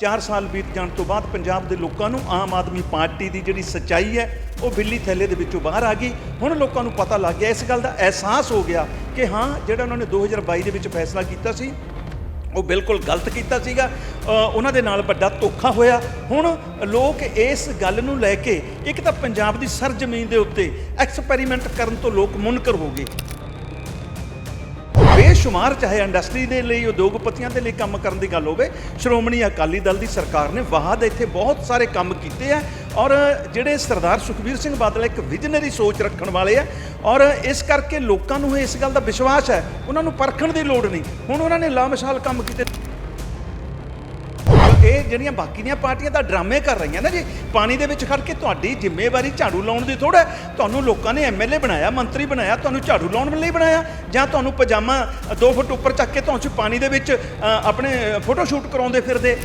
4 ਸਾਲ ਬੀਤ ਜਾਣ ਤੋਂ ਬਾਅਦ ਪੰਜਾਬ ਦੇ ਲੋਕਾਂ ਨੂੰ ਆਮ ਆਦਮੀ ਪਾਰਟੀ ਦੀ ਜਿਹੜੀ ਸੱਚਾਈ ਹੈ, ਉਹ ਬਿੱਲੀ ਥੈਲੇ ਦੇ ਵਿੱਚੋਂ ਬਾਹਰ ਆ ਗਈ। ਹੁਣ ਲੋਕਾਂ ਨੂੰ ਪਤਾ ਲੱਗ ਗਿਆ, ਇਸ ਗੱਲ ਦਾ ਅਹਿਸਾਸ ਹੋ ਗਿਆ ਕਿ ਹਾਂ, ਜਿਹੜਾ ਉਹਨਾਂ ਨੇ 2022 ਦੇ ਵਿੱਚ ਫੈਸਲਾ ਕੀਤਾ ਸੀ, ਉਹ ਬਿਲਕੁਲ ਗਲਤ ਕੀਤਾ ਸੀਗਾ। ਉਹਨਾਂ ਦੇ ਨਾਲ ਵੱਡਾ ਧੋਖਾ ਹੋਇਆ। ਹੁਣ ਲੋਕ ਇਸ ਗੱਲ ਨੂੰ ਲੈ ਕੇ ਇੱਕ ਤਾਂ ਪੰਜਾਬ ਦੀ ਸਰਜ਼ਮੀਨ ਦੇ ਉੱਤੇ ਐਕਸਪੈਰੀਮੈਂਟ ਕਰਨ ਤੋਂ ਲੋਕ ਮੁਨਕਰ ਹੋ ਗਏ। ਬੇਸ਼ੁਮਾਰ ਚਾਹੇ ਇੰਡਸਟਰੀ ਦੇ ਲਈ, ਉਦਯੋਗਪਤੀਆਂ ਦੇ ਲਈ ਕੰਮ ਕਰਨ ਦੀ ਗੱਲ ਹੋਵੇ, ਸ਼੍ਰੋਮਣੀ ਅਕਾਲੀ ਦਲ ਦੀ ਸਰਕਾਰ ਨੇ ਵਾਹਦ ਇੱਥੇ ਬਹੁਤ ਸਾਰੇ ਕੰਮ ਕੀਤੇ ਆ ਔਰ ਜਿਹੜੇ ਸਰਦਾਰ ਸੁਖਬੀਰ ਸਿੰਘ ਬਾਦਲ ਇੱਕ ਵਿਜ਼ਨਰੀ ਸੋਚ ਰੱਖਣ ਵਾਲੇ ਆ ਔਰ ਇਸ ਕਰਕੇ ਲੋਕਾਂ ਨੂੰ ਇਸ ਗੱਲ ਦਾ ਵਿਸ਼ਵਾਸ ਹੈ, ਉਹਨਾਂ ਨੂੰ ਪਰਖਣ ਦੀ ਲੋੜ ਨਹੀਂ। ਹੁਣ ਉਹਨਾਂ ਨੇ ਲਾਮਿਸਾਲ ਕੰਮ ਕੀਤੇ। ਇਹ ਜਿਹੜੀਆਂ ਬਾਕੀ ਦੀਆਂ ਪਾਰਟੀਆਂ ਤਾਂ ਡਰਾਮੇ ਕਰ ਰਹੀਆਂ ਨਾ ਜੀ। ਪਾਣੀ ਦੇ ਵਿੱਚ ਖੜ ਕੇ ਤੁਹਾਡੀ ਜ਼ਿੰਮੇਵਾਰੀ ਝਾੜੂ ਲਾਉਣ ਦੀ ਥੋੜਾ ਤੁਹਾਨੂੰ ਲੋਕਾਂ ਨੇ ਐਮਐਲਏ ਬਣਾਇਆ, ਮੰਤਰੀ ਬਣਾਇਆ, ਤੁਹਾਨੂੰ ਝਾੜੂ ਲਾਉਣ ਲਈ ਬਣਾਇਆ, ਜਾਂ ਤੁਹਾਨੂੰ ਪਜਾਮਾ 2 ਫੁੱਟ ਉੱਪਰ ਚੱਕ ਕੇ ਤੁਹਾਨੂੰ ਪਾਣੀ ਦੇ ਵਿੱਚ ਆਪਣੇ ਫੋਟੋ ਸ਼ੂਟ ਕਰਾਉਂਦੇ ਫਿਰਦੇ।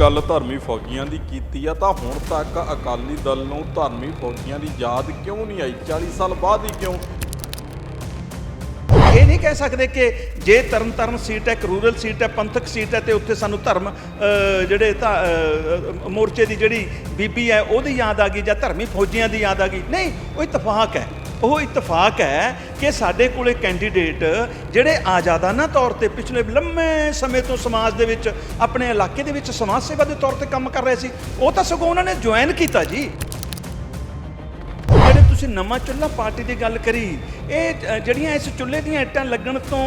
ਗੱਲ ਧਰਮੀ ਫੌਜੀਆਂ ਦੀ ਕੀਤੀ ਆ, ਤਾਂ ਹੁਣ ਤੱਕ ਅਕਾਲੀ ਦਲ ਨੂੰ ਧਰਮੀ ਫੌਜੀਆਂ ਦੀ ਯਾਦ ਕਿਉਂ ਨਹੀਂ ਆਈ? 40 ਸਾਲ ਬਾਅਦ ਹੀ ਕਿਉਂ ਇਹ ਨਹੀਂ ਕਹਿ ਸਕਦੇ ਕਿ ਜੇ ਤਰਨ ਤਾਰਨ ਸੀਟ ਹੈ ਇੱਕ ਰੂਰਲ ਸੀਟ ਹੈ ਪੰਥਕ ਸੀਟ ਹੈ ਤੇ ਉੱਥੇ ਸਾਨੂੰ ਧਰਮ ਜਿਹੜੇ ਤਾਂ, ਮੋਰਚੇ ਦੀ ਜਿਹੜੀ ਬੀਬੀ ਹੈ ਉਹਦੀ ਯਾਦ ਆ ਗਈ ਜਾਂ ਧਰਮੀ ਫੌਜੀਆਂ ਦੀ ਯਾਦ ਆ ਗਈ। ਨਹੀਂ ਉਹ ਇਤਫਾਕ ਹੈ। ਉਹ ਇਤਫਾਕ ਹੈ ਕਿ ਸਾਡੇ ਕੋਲੇ ਕੈਂਡੀਡੇਟ ਜਿਹੜੇ ਆਜ਼ਾਦਾਨਾ ਤੌਰ ਤੇ ਪਿਛਲੇ ਲੰਮੇ ਸਮੇਂ ਤੋਂ ਸਮਾਜ ਦੇ ਵਿੱਚ ਆਪਣੇ ਇਲਾਕੇ ਦੇ ਵਿੱਚ ਸਮਾਜ ਸੇਵਾ ਦੇ ਤੌਰ ਤੇ ਕੰਮ ਕਰ ਰਹੇ ਸੀ ਉਹ ਤਾਂ ਸਗੋਂ ਉਹਨਾਂ ਨੇ ਜੁਆਇਨ ਕੀਤਾ ਜੀ। ਤੁਸੀਂ ਨਵਾਂ ਚੁੱਲ੍ਹਾ ਪਾਰਟੀ ਦੀ ਗੱਲ ਕਰੀ ਇਹ ਅ, ਜਿਹੜੀਆਂ ਇਸ ਚੁੱਲ੍ਹੇ ਦੀਆਂ ਇੱਟਾਂ ਲੱਗਣ ਤੋਂ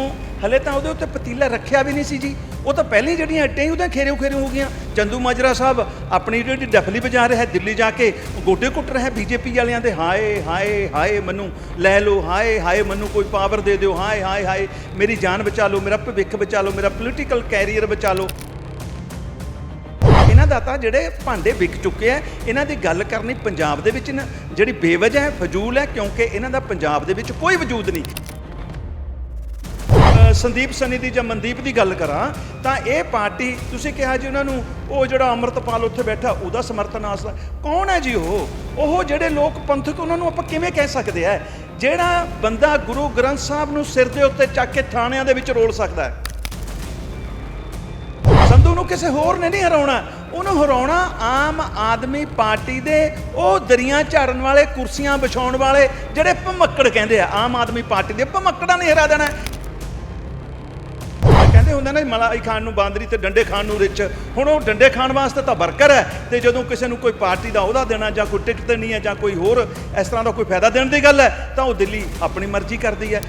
ਹਲੇ ਤਾਂ ਉਹਦੇ ਉੱਤੇ ਪਤੀਲਾ ਰੱਖਿਆ ਵੀ ਨਹੀਂ ਸੀ ਜੀ। ਉਹ ਤਾਂ ਪਹਿਲੀ ਜਿਹੜੀਆਂ ਇੱਟਾਂ ਹੀ ਉਹਦੇ ਖੇਰੇ ਖੇਰੇ ਹੋ ਗਈਆਂ। ਚੰਦੂ ਮਾਜਰਾ ਸਾਹਿਬ ਆਪਣੀ ਜਿਹੜੀ ਡਫਲੀ ਵਜਾ ਰਿਹਾ ਹੈ ਦਿੱਲੀ ਜਾ ਕੇ ਗੋਡੇ ਕੁੱਟ ਰਿਹਾ ਬੀਜੇਪੀ ਵਾਲਿਆਂ ਦੇ ਹਾਏ ਹਾਏ ਹਾਏ ਮੈਨੂੰ ਲੈ ਲਓ ਹਾਏ ਹਾਏ ਮੈਨੂੰ ਕੋਈ ਪਾਵਰ ਦੇ ਦਿਓ ਹਾਏ ਹਾਏ ਹਾਏ ਮੇਰੀ ਜਾਨ ਬਚਾ ਲਓ ਮੇਰਾ ਭਵਿੱਖ ਬਚਾ ਲਓ ਮੇਰਾ ਪੋਲੀਟੀਕਲ ਕੈਰੀਅਰ ਬਚਾ ਲਓ। ਇਹਨਾਂ ਦਾ ਤਾਂ ਜਿਹੜੇ ਭਾਂਡੇ ਵਿਕ ਚੁੱਕੇ ਆ, ਇਹਨਾਂ ਦੀ ਗੱਲ ਕਰਨੀ ਪੰਜਾਬ ਦੇ ਵਿੱਚ ਨਾ, ਜਿਹੜੀ ਬੇਵਜ੍ਹਾ ਹੈ, ਫਜ਼ੂਲ ਹੈ, ਕਿਉਂਕਿ ਇਹਨਾਂ ਦਾ ਪੰਜਾਬ ਦੇ ਵਿੱਚ ਕੋਈ ਵਜੂਦ ਨਹੀਂ। ਸੰਦੀਪ ਸਨੀ ਦੀ ਜਾਂ ਮਨਦੀਪ ਦੀ ਗੱਲ ਕਰਾਂ, ਤਾਂ ਇਹ ਪਾਰਟੀ, ਤੁਸੀਂ ਕਿਹਾ ਜੀ ਉਹਨਾਂ ਨੂੰ, ਉਹ ਜਿਹੜਾ ਅੰਮ੍ਰਿਤਪਾਲ ਉੱਥੇ ਬੈਠਾ, ਉਹਦਾ ਸਮਰਥਨ ਆਸਰਾ, ਕੌਣ ਹੈ ਜੀ ਉਹ? ਉਹ ਜਿਹੜੇ ਲੋਕ ਪੰਥਕ ਉਹਨਾਂ ਨੂੰ ਆਪਾਂ ਕਿਵੇਂ ਕਹਿ ਸਕਦੇ ਆ? ਜਿਹੜਾ ਬੰਦਾ ਗੁਰੂ ਗ੍ਰੰਥ ਸਾਹਿਬ ਨੂੰ ਸਿਰ ਦੇ ਉੱਤੇ ਚੱਕ ਕੇ ਥਾਣਿਆਂ ਦੇ ਵਿੱਚ ਰੋਲ ਸਕਦਾ ਹੈ। ਸੰਧੂ ਨੂੰ ਕਿਸੇ ਹੋਰ ਨੇ ਨਹੀਂ ਹਰਾਉਣਾ। ਉਹਨੂੰ ਹਰਾਉਣਾ ਆਮ ਆਦਮੀ ਪਾਰਟੀ ਦੇ ਉਹ ਦਰੀਆਂ ਝਾੜਨ ਵਾਲੇ, ਕੁਰਸੀਆਂ ਵਿਛਾਉਣ ਵਾਲੇ ਜਿਹੜੇ ਭਮੱਕੜ ਕਹਿੰਦੇ ਆ, ਆਮ ਆਦਮੀ ਪਾਰਟੀ ਦੇ ਭਮੱਕੜਾਂ ਨੇ ਹਰਾ ਦੇਣਾ। ਕਹਿੰਦੇ ਹੁੰਦੇ ਨੇ ਮਲਾਈ ਖਾਣ ਨੂੰ ਬਾਂਦਰੀ ਤੇ ਡੰਡੇ ਖਾਣ ਨੂੰ ਰਿਚ ਹੁਣ ਉਹ ਡੰਡੇ ਖਾਣ ਵਾਸਤੇ ਤਾਂ ਵਰਕਰ ਹੈ ਤੇ ਜਦੋਂ ਕਿਸੇ ਨੂੰ ਕੋਈ ਪਾਰਟੀ ਦਾ ਉਹਦਾ ਦੇਣਾ ਜਾਂ ਕੋਈ ਟਿਕਟ ਦੇਣੀ ਹੈ ਜਾਂ ਕੋਈ ਹੋਰ ਇਸ ਤਰ੍ਹਾਂ ਦਾ ਕੋਈ ਫਾਇਦਾ ਦੇਣ ਦੀ ਗੱਲ ਹੈ, ਤਾਂ ਉਹ ਦਿੱਲੀ ਆਪਣੀ ਮਰਜ਼ੀ ਕਰਦੀ ਹੈ।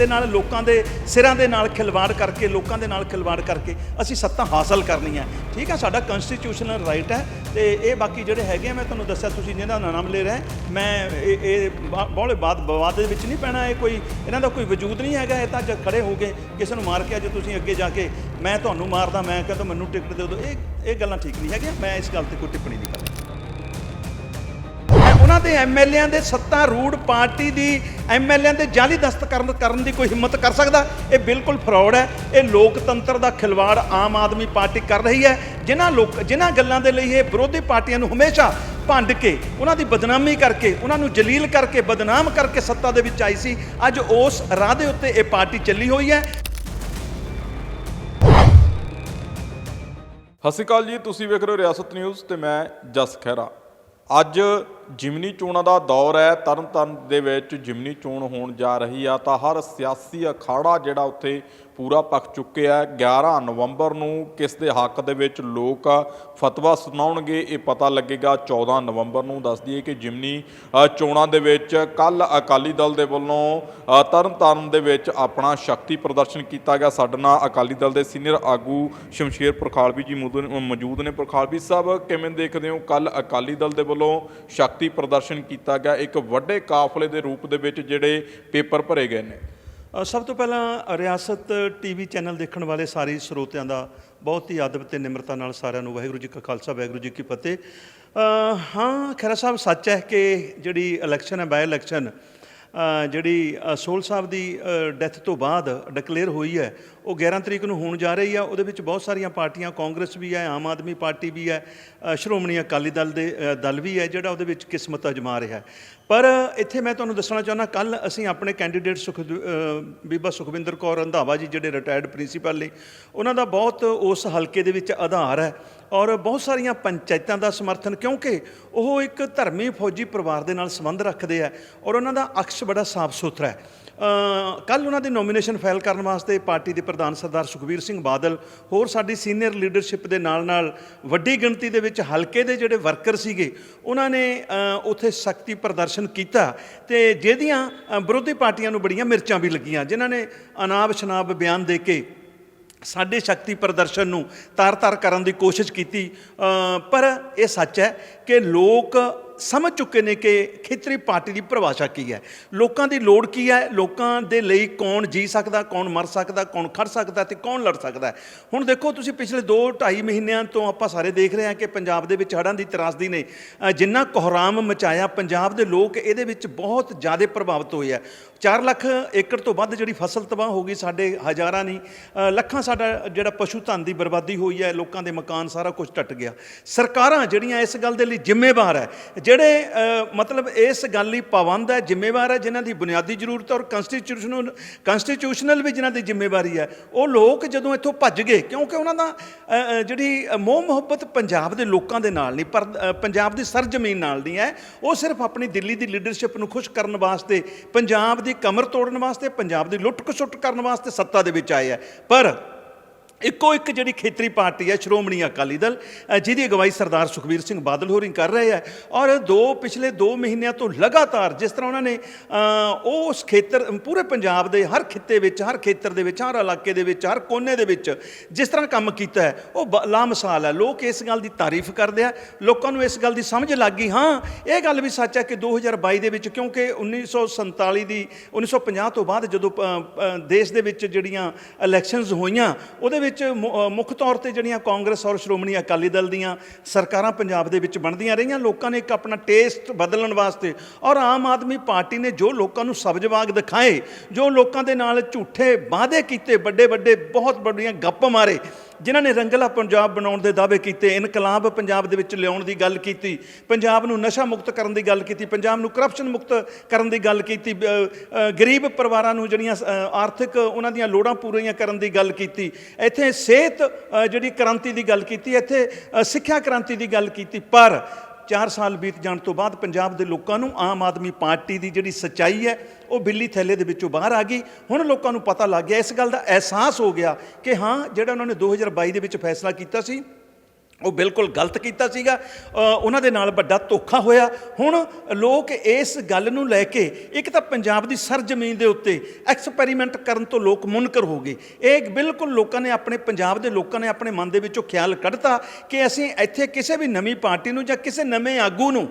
ਦੇ ਨਾਲ ਲੋਕਾਂ ਦੇ ਸਿਰਾਂ ਦੇ ਨਾਲ ਖਿਲਵਾੜ ਕਰਕੇ, ਲੋਕਾਂ ਦੇ ਨਾਲ ਖਿਲਵਾੜ ਕਰਕੇ ਅਸੀਂ ਸੱਤਾ ਹਾਸਲ ਕਰਨੀ ਹੈ। ਠੀਕ ਹੈ, ਸਾਡਾ ਕਨਸਟੀਟਿਊਸ਼ਨਲ ਰਾਈਟ ਹੈ ਤੇ ਇਹ ਬਾਕੀ ਜਿਹੜੇ ਹੈਗੇ ਆ, ਮੈਂ ਤੁਹਾਨੂੰ ਦੱਸਿਆ ਤੁਸੀਂ ਜਿਹਨਾਂ ਦਾ ਨਾਮ ਲੈ ਰਹੇ ਮੈਂ ਇਹ ਇਹ ਬਾ- ਬਾਹਲੇ ਬਾਤ ਵਿਵਾਦ ਦੇ ਵਿੱਚ ਨਹੀਂ ਪੈਣਾ, ਇਹ ਕੋਈ, ਇਹਨਾਂ ਦਾ ਕੋਈ ਵਜੂਦ ਨਹੀਂ ਹੈਗਾ, ਇਹ ਤਾਂ ਜੇ ਖੜੇ ਹੋ ਗਏ ਕਿਸੇ ਨੂੰ ਮਾਰ ਕੇ ਅੱਜ ਤੁਸੀਂ ਅੱਗੇ ਜਾ ਕੇ ਮੈਂ ਤੁਹਾਨੂੰ ਮਾਰਦਾ, ਮੈਂ ਕਹਿੰਦਾ ਮੈਨੂੰ ਟਿਕਟ ਦੇ ਦਿਓ, ਇਹ ਇਹ ਗੱਲਾਂ ਠੀਕ ਨਹੀਂ ਹੈਗੀਆਂ, ਮੈਂ ਇਸ ਗੱਲ ਤੇ ਕੋਈ ਟਿੱਪਣੀ ਨਹੀਂ ਕਰਦਾ। ਉਹਨਾਂ ਦੇ ਐਮਐਲਏਆਂ ਦੇ ਸੱਤਾ ਰੂੜ ਪਾਰਟੀ ਦੀ ਐਮਐਲਏਆਂ ਦੇ ਜਾਲੀ ਦਸਤ ਕਰਨ ਕਰਨ ਦੀ ਕੋਈ ਹਿੰਮਤ ਕਰ ਸਕਦਾ? ਇਹ ਬਿਲਕੁਲ ਫਰਾਡ ਹੈ। ਇਹ ਲੋਕਤੰਤਰ ਦਾ ਖਿਲਵਾੜ ਆਮ ਆਦਮੀ ਪਾਰਟੀ ਕਰ ਰਹੀ ਹੈ। ਜਿਨ੍ਹਾਂ ਲੋਕ, ਜਿਨ੍ਹਾਂ ਗੱਲਾਂ ਦੇ ਲਈ ਇਹ ਵਿਰੋਧੀ ਪਾਰਟੀਆਂ ਨੂੰ ਹਮੇਸ਼ਾ ਭੰਡ ਕੇ, ਉਹਨਾਂ ਦੀ ਬਦਨਾਮੀ ਕਰਕੇ, ਉਹਨਾਂ ਨੂੰ ਜਲੀਲ ਕਰਕੇ, ਬਦਨਾਮ ਕਰਕੇ ਸੱਤਾ ਦੇ ਵਿੱਚ ਆਈ ਸੀ। ਅੱਜ ਉਸ ਰਾਹ ਦੇ ਉੱਤੇ ਇਹ ਪਾਰਟੀ ਚੱਲੀ ਹੋਈ ਹੈ। ਸਤਿ ਸ਼੍ਰੀ ਅਕਾਲ ਜੀ। ਤੁਸੀਂ ਵੇਖ ਰਹੇ ਹੋ ਰਿਆਸਤ ਨਿਊਜ਼ ਤੇ ਮੈਂ ਜਸ ਖਹਿਰਾ। ਅੱਜ ਜਿਮਨੀ ਚੋਣਾਂ ਦਾ ਦੌਰ ਹੈ ਤਰਨਤਾਰਨ ਦੇ ਵਿੱਚ ਜਿਮਨੀ ਚੋਣ ਹੋਣ ਜਾ ਰਹੀ ਆ ਤਾਂ ਹਰ ਸਿਆਸੀ ਅਖਾੜਾ ਜਿਹੜਾ ਉੱਥੇ ਪੂਰਾ ਪੱਕ ਚੁੱਕਿਆ ਹੈ। 11 ਨਵੰਬਰ ਨੂੰ ਕਿਸ ਦੇ ਹੱਕ ਦੇ ਵਿੱਚ ਲੋਕ ਫਤਵਾ ਸੁਣਾਉਣਗੇ ਇਹ ਪਤਾ ਲੱਗੇਗਾ। 14 ਨਵੰਬਰ ਨੂੰ ਦੱਸ ਦਈਏ ਕਿ ਜਿਮਨੀ ਚੋਣਾਂ ਦੇ ਵਿੱਚ ਕੱਲ ਅਕਾਲੀ ਦਲ ਦੇ ਵੱਲੋਂ ਅ, ਤਰਨਤਾਰਨ ਦੇ ਵਿੱਚ ਆਪਣਾ ਸ਼ਕਤੀ ਪ੍ਰਦਰਸ਼ਨ ਕੀਤਾ ਗਿਆ। ਸਾਡੇ ਨਾਲ ਅਕਾਲੀ ਦਲ ਦੇ ਸੀਨੀਅਰ ਆਗੂ ਸ਼ਮਸ਼ੇਰ ਪ੍ਰਖਾਲਵੀ ਜੀ ਮੌਜੂਦ- ਮੌਜੂਦ ਨੇ। ਪ੍ਰਖਾਲਵੀ ਸਾਹਿਬ ਕਿਵੇਂ ਦੇਖਦੇ ਹੋ ਕੱਲ ਅਕਾਲੀ ਦਲ ਦੇ ਵੱਲੋਂ ਸ਼ਕਤੀ ਪ੍ਰਦਰਸ਼ਨ ਕੀਤਾ ਗਿਆ, ਇੱਕ ਵੱਡੇ ਕਾਫਲੇ ਦੇ ਰੂਪ ਦੇ ਵਿੱਚ ਜਿਹੜੇ ਪੇਪਰ ਭਰੇ ਗਏ ਨੇ। ਸਭ ਤੋਂ ਪਹਿਲਾਂ ਰਿਆਸਤ ਟੀਵੀ ਚੈਨਲ ਦੇਖਣ ਵਾਲੇ ਸਾਰੇ ਸਰੋਤਿਆਂ ਦਾ ਬਹੁਤ ਹੀ ਅਦਬ ਤੇ ਨਿਮਰਤਾ ਨਾਲ ਸਾਰਿਆਂ ਨੂੰ ਵਾਹਿਗੁਰੂ ਜੀ ਕਾ ਖਾਲਸਾ, ਵਾਹਿਗੁਰੂ ਜੀ ਕੀ ਫਤਿਹ। ਹਾਂ, ਖੈਰਾ ਸਾਹਿਬ, ਸੱਚ ਹੈ ਕਿ ਜਿਹੜੀ ਇਲੈਕਸ਼ਨ ਹੈ ਬਾਈ ਇਲੈਕਸ਼ਨ ਜਿਹੜੀ ਸੋਲ ਸਾਹਿਬ ਦੀ ਡੈਥ ਤੋਂ ਬਾਅਦ ਡਿਕਲੇਅਰ ਹੋਈ ਹੈ, ਉਹ 11 ਤਰੀਕ ਨੂੰ ਹੋਣ ਜਾ ਰਹੀ ਆ। ਉਹਦੇ ਵਿੱਚ ਬਹੁਤ ਸਾਰੀਆਂ ਪਾਰਟੀਆਂ, ਕਾਂਗਰਸ ਵੀ ਹੈ, ਆਮ ਆਦਮੀ ਪਾਰਟੀ ਵੀ ਹੈ ਸ਼੍ਰੋਮਣੀ ਅਕਾਲੀ ਦਲ ਦੇ ਦਲ ਵੀ ਹੈ, ਜਿਹੜਾ ਉਹਦੇ ਵਿੱਚ ਕਿਸਮਤ ਅਜਮਾ ਰਿਹਾ ਪਰ ਇੱਥੇ ਮੈਂ ਤੁਹਾਨੂੰ ਦੱਸਣਾ ਚਾਹੁੰਦਾ ਕੱਲ ਅਸੀਂ ਆਪਣੇ ਕੈਂਡੀਡੇਟ ਸੁਖ ਬੀਬਾ ਸੁਖਵਿੰਦਰ ਕੌਰ ਰੰਧਾਵਾ ਜੀ, ਜਿਹੜੇ ਰਿਟਾਇਰਡ ਪ੍ਰਿੰਸੀਪਲ ਨੇ, ਉਹਨਾਂ ਦਾ ਬਹੁਤ ਉਸ ਹਲਕੇ ਦੇ ਵਿੱਚ ਆਧਾਰ ਹੈ। ਔਰ ਬਹੁਤ ਸਾਰੀਆਂ ਪੰਚਾਇਤਾਂ ਦਾ ਸਮਰਥਨ, ਕਿਉਂਕਿ ਉਹ ਇੱਕ ਧਰਮੀ ਫੌਜੀ ਪਰਿਵਾਰ ਦੇ ਨਾਲ ਸੰਬੰਧ ਰੱਖਦੇ ਆ ਔਰ ਉਹਨਾਂ ਦਾ ਅਕਸ਼ ਬੜਾ ਸਾਫ਼ ਸੁਥਰਾ ਹੈ। ਕੱਲ ਉਹਨਾਂ ਦੀ ਨੋਮੀਨੇਸ਼ਨ ਫਾਈਲ ਕਰਨ ਵਾਸਤੇ ਪਾਰਟੀ ਦੇ ਪ੍ਰਧਾਨ ਸਰਦਾਰ ਸੁਖਬੀਰ ਸਿੰਘ ਬਾਦਲ, ਹੋਰ ਸਾਡੀ ਸੀਨੀਅਰ ਲੀਡਰਸ਼ਿਪ ਦੇ ਨਾਲ ਨਾਲ ਵੱਡੀ ਗਿਣਤੀ ਦੇ ਵਿੱਚ ਹਲਕੇ ਦੇ ਜਿਹੜੇ ਵਰਕਰ ਸੀਗੇ, ਉਹਨਾਂ ਨੇ ਉੱਥੇ ਸ਼ਕਤੀ ਪ੍ਰਦਰਸ਼ਨ ਕੀਤਾ ਤੇ ਜਿਹਦੀਆਂ ਵਿਰੋਧੀ ਪਾਰਟੀਆਂ ਨੂੰ ਬੜੀਆਂ ਮਿਰਚਾਂ ਵੀ ਲੱਗੀਆਂ, ਜਿਨ੍ਹਾਂ ਨੇ ਅਨਾਬ ਸ਼ਨਾਬ ਬਿਆਨ ਦੇ ਕੇ ਸਾਡੇ ਸ਼ਕਤੀ ਪ੍ਰਦਰਸ਼ਨ ਨੂੰ ਤਾਰ-ਤਾਰ ਕਰਨ ਦੀ ਕੋਸ਼ਿਸ਼ ਕੀਤੀ। ਪਰ ਇਹ ਸੱਚ ਹੈ ਕਿ ਲੋਕ ਸਮਝ ਚੁੱਕੇ ਨੇ ਕਿ ਖੇਤਰੀ ਪਾਰਟੀ ਦੀ ਪਰਿਭਾਸ਼ਾ ਕੀ ਹੈ। ਲੋਕਾਂ ਦੀ ਲੋੜ ਕੀ ਹੈ? ਲੋਕਾਂ ਦੇ ਲਈ ਕੌਣ ਜੀ ਸਕਦਾ, ਕੌਣ ਮਰ ਸਕਦਾ, ਕੌਣ ਖੜ ਸਕਦਾ ਤੇ ਕੌਣ ਲੜ ਸਕਦਾ ਹੁਣ ਦੇਖੋ, ਤੁਸੀਂ ਪਿਛਲੇ 2 2.5 ਮਹੀਨਿਆਂ ਤੋਂ ਆਪਾਂ ਸਾਰੇ ਦੇਖ ਰਹੇ ਹਾਂ ਕਿ ਪੰਜਾਬ ਦੇ ਵਿੱਚ ਹੜ੍ਹਾਂ ਦੀ ਤਰਾਸਦੀ ਨੇ ਜਿੰਨਾ ਕੋਹਰਾਮ ਮਚਾਇਆ, ਪੰਜਾਬ ਦੇ ਲੋਕ ਇਹਦੇ ਵਿੱਚ ਬਹੁਤ ਜ਼ਿਆਦਾ ਪ੍ਰਭਾਵਿਤ ਹੋਏ ਆ। 4 ਲੱਖ ਏਕੜ ਤੋਂ ਵੱਧ ਜਿਹੜੀ ਫਸਲ ਤਬਾਹ ਹੋ ਗਈ, ਸਾਡੇ ਹਜ਼ਾਰਾਂ ਨਹੀਂ ਲੱਖਾਂ ਸਾਡਾ ਜਿਹੜਾ ਪਸ਼ੂ ਧਨ ਦੀ ਬਰਬਾਦੀ ਹੋਈ ਹੈ, ਲੋਕਾਂ ਦੇ ਮਕਾਨ ਸਾਰਾ ਕੁਝ ਟੱਟ ਗਿਆ। ਸਰਕਾਰਾਂ ਜਿਹੜੀਆਂ ਇਸ ਗੱਲ ਦੇ ਲਈ ਜ਼ਿੰਮੇਵਾਰ ਹੈ ਜਿਹੜੇ ਮਤਲਬ ਇਸ ਗੱਲ ਲਈ ਪਾਬੰਦ ਹੈ, ਜ਼ਿੰਮੇਵਾਰ ਹੈ, ਜਿਨ੍ਹਾਂ ਦੀ ਬੁਨਿਆਦੀ ਜ਼ਰੂਰਤ ਔਰ ਕਨਸਟੀਟਿਊਸ਼ਨਲ ਕਨਸਟੀਟਿਊਸ਼ਨਲ ਵੀ ਜਿਨ੍ਹਾਂ ਦੀ ਜ਼ਿੰਮੇਵਾਰੀ ਹੈ, ਉਹ ਲੋਕ ਜਦੋਂ ਇੱਥੋਂ ਭੱਜ ਗਏ, ਕਿਉਂਕਿ ਉਹਨਾਂ ਦਾ ਜਿਹੜੀ ਮੋਹ ਮੁਹੱਬਤ ਪੰਜਾਬ ਦੇ ਲੋਕਾਂ ਦੇ ਨਾਲ ਨਹੀਂ, ਪਰ ਪੰਜਾਬ ਦੀ ਸਰਜ਼ਮੀਨ ਨਾਲ ਨਹੀਂ ਹੈ, ਉਹ ਸਿਰਫ ਆਪਣੀ ਦਿੱਲੀ ਦੀ ਲੀਡਰਸ਼ਿਪ ਨੂੰ ਖੁਸ਼ ਕਰਨ ਵਾਸਤੇ, ਪੰਜਾਬ ਦੀ ਕਮਰ ਤੋੜਨ ਵਾਸਤੇ, ਪੰਜਾਬ ਦੀ ਲੁੱਟ ਖਸੁੱਟ ਕਰਨ ਵਾਸਤੇ ਸੱਤਾ ਦੇ ਵਿੱਚ ਆਏ ਹੈ। ਪਰ ਇੱਕੋ ਇੱਕ ਜਿਹੜੀ ਖੇਤਰੀ ਪਾਰਟੀ ਹੈ ਸ਼੍ਰੋਮਣੀ ਅਕਾਲੀ ਦਲ ਜਿਹਦੀ ਅਗਵਾਈ ਸਰਦਾਰ ਸੁਖਬੀਰ ਸਿੰਘ ਬਾਦਲ ਹੋਰੀ ਕਰ ਰਹੇ ਹੈ ਔਰ ਦੋ ਪਿਛਲੇ 2 ਮਹੀਨਿਆਂ ਤੋਂ ਲਗਾਤਾਰ ਜਿਸ ਤਰ੍ਹਾਂ ਉਹਨਾਂ ਨੇ ਉਹ ਉਸ ਖੇਤਰ ਪੂਰੇ ਪੰਜਾਬ ਦੇ ਹਰ ਖਿੱਤੇ ਵਿੱਚ ਹਰ ਖੇਤਰ ਦੇ ਵਿੱਚ ਹਰ ਇਲਾਕੇ ਦੇ ਵਿੱਚ ਹਰ ਕੋਨੇ ਦੇ ਵਿੱਚ ਜਿਸ ਤਰ੍ਹਾਂ ਕੰਮ ਕੀਤਾ ਹੈ ਉਹ ਬ- ਲਾਮਿਸਾਲ ਹੈ। ਲੋਕ ਇਸ ਗੱਲ ਦੀ ਤਾਰੀਫ ਕਰਦੇ ਆ। ਲੋਕਾਂ ਨੂੰ ਇਸ ਗੱਲ ਦੀ ਸਮਝ ਲੱਗ ਗਈ ਹਾਂ ਇਹ ਗੱਲ ਵੀ ਸੱਚ ਹੈ ਕਿ 2022 ਦੇ ਵਿੱਚ ਕਿਉਂਕਿ 1947 ਦੀ 1950 ਤੋਂ ਬਾਅਦ ਜਦੋਂ ਅ, ਦੇਸ਼ ਦੇ ਵਿੱਚ ਜਿਹੜੀਆਂ ਇਲੈਕਸ਼ਨਸ ਹੋਈਆਂ ਉਹਦੇ ਵਿੱਚ ਮੁੱਖ ਤੌਰ ਤੇ ਜਿਹੜੀਆਂ ਕਾਂਗਰਸ ਔਰ ਸ਼੍ਰੋਮਣੀ ਅਕਾਲੀ ਦਲ ਦੀਆਂ ਸਰਕਾਰਾਂ ਪੰਜਾਬ ਦੇ ਵਿੱਚ ਬਣਦੀਆਂ ਰਹੀਆਂ, ਲੋਕਾਂ ਨੇ ਇੱਕ ਆਪਣਾ ਟੇਸਟ ਬਦਲਣ ਵਾਸਤੇ ਔਰ ਆਮ ਆਦਮੀ ਪਾਰਟੀ ਨੇ ਜੋ ਲੋਕਾਂ ਨੂੰ ਸਬਜਵਾਗ ਦਿਖਾਏ, ਜੋ ਲੋਕਾਂ ਦੇ ਨਾਲ ਝੂਠੇ ਵਾਅਦੇ ਕੀਤੇ ਵੱਡੇ ਵੱਡੇ ਬਹੁਤ ਵੱਡੀਆਂ ਗੱਪ ਮਾਰੇ ਜਿਨ੍ਹਾਂ ਨੇ ਰੰਗਲਾ ਪੰਜਾਬ ਬਣਾਉਣ ਦੇ ਦਾਅਵੇ ਕੀਤੇ, ਇਨਕਲਾਬ ਪੰਜਾਬ ਦੇ ਵਿੱਚ ਲਿਆਉਣ ਦੀ ਗੱਲ ਕੀਤੀ, ਪੰਜਾਬ ਨੂੰ ਨਸ਼ਾ ਮੁਕਤ ਕਰਨ ਦੀ ਗੱਲ ਕੀਤੀ, ਪੰਜਾਬ ਨੂੰ ਕਰਪਸ਼ਨ ਮੁਕਤ ਕਰਨ ਦੀ ਗੱਲ ਕੀਤੀ ਗਰੀਬ ਪਰਿਵਾਰਾਂ ਨੂੰ ਜਿਹੜੀਆਂ ਆਰਥਿਕ ਉਹਨਾਂ ਦੀਆਂ ਲੋੜਾਂ ਪੂਰੀਆਂ ਕਰਨ ਦੀ ਗੱਲ ਕੀਤੀ, ਇੱਥੇ ਸਿਹਤ ਜਿਹੜੀ ਕ੍ਰਾਂਤੀ ਦੀ ਗੱਲ ਕੀਤੀ, ਇੱਥੇ ਸਿੱਖਿਆ ਕ੍ਰਾਂਤੀ ਦੀ ਗੱਲ ਕੀਤੀ, ਪਰ 4 ਸਾਲ ਬੀਤ ਜਾਣ ਤੋਂ ਬਾਅਦ ਪੰਜਾਬ ਦੇ ਲੋਕਾਂ ਨੂੰ ਆਮ ਆਦਮੀ ਪਾਰਟੀ ਦੀ ਜਿਹੜੀ ਸੱਚਾਈ ਹੈ, ਉਹ ਬਿੱਲੀ ਥੈਲੇ ਦੇ ਵਿੱਚੋਂ ਬਾਹਰ ਆ ਗਈ। ਹੁਣ ਲੋਕਾਂ ਨੂੰ ਪਤਾ ਲੱਗ ਗਿਆ, ਇਸ ਗੱਲ ਦਾ ਅਹਿਸਾਸ ਹੋ ਗਿਆ ਕਿ ਹਾਂ, ਜਿਹੜਾ ਉਹਨਾਂ ਨੇ 2022 ਦੇ ਵਿੱਚ ਫੈਸਲਾ ਕੀਤਾ ਸੀ ਉਹ ਬਿਲਕੁਲ ਗਲਤ ਕੀਤਾ ਸੀਗਾ। ਉਹਨਾਂ ਦੇ ਨਾਲ ਵੱਡਾ ਧੋਖਾ ਹੋਇਆ। ਹੁਣ ਲੋਕ ਇਸ ਗੱਲ ਨੂੰ ਲੈ ਕੇ, ਇੱਕ ਤਾਂ ਪੰਜਾਬ ਦੀ ਸਰਜ਼ਮੀਨ ਦੇ ਉੱਤੇ ਐਕਸਪੈਰੀਮੈਂਟ ਕਰਨ ਤੋਂ ਲੋਕ ਮੁਨਕਰ ਹੋ ਗਏ। ਇਹ ਬਿਲਕੁਲ ਲੋਕਾਂ ਨੇ ਆਪਣੇ, ਪੰਜਾਬ ਦੇ ਲੋਕਾਂ ਨੇ ਆਪਣੇ ਮਨ ਦੇ ਵਿੱਚੋਂ ਖਿਆਲ ਕੱਢਤਾ ਕਿ ਅਸੀਂ ਇੱਥੇ ਕਿਸੇ ਵੀ ਨਵੀਂ ਪਾਰਟੀ ਨੂੰ ਜਾਂ ਕਿਸੇ ਨਵੇਂ ਆਗੂ ਨੂੰ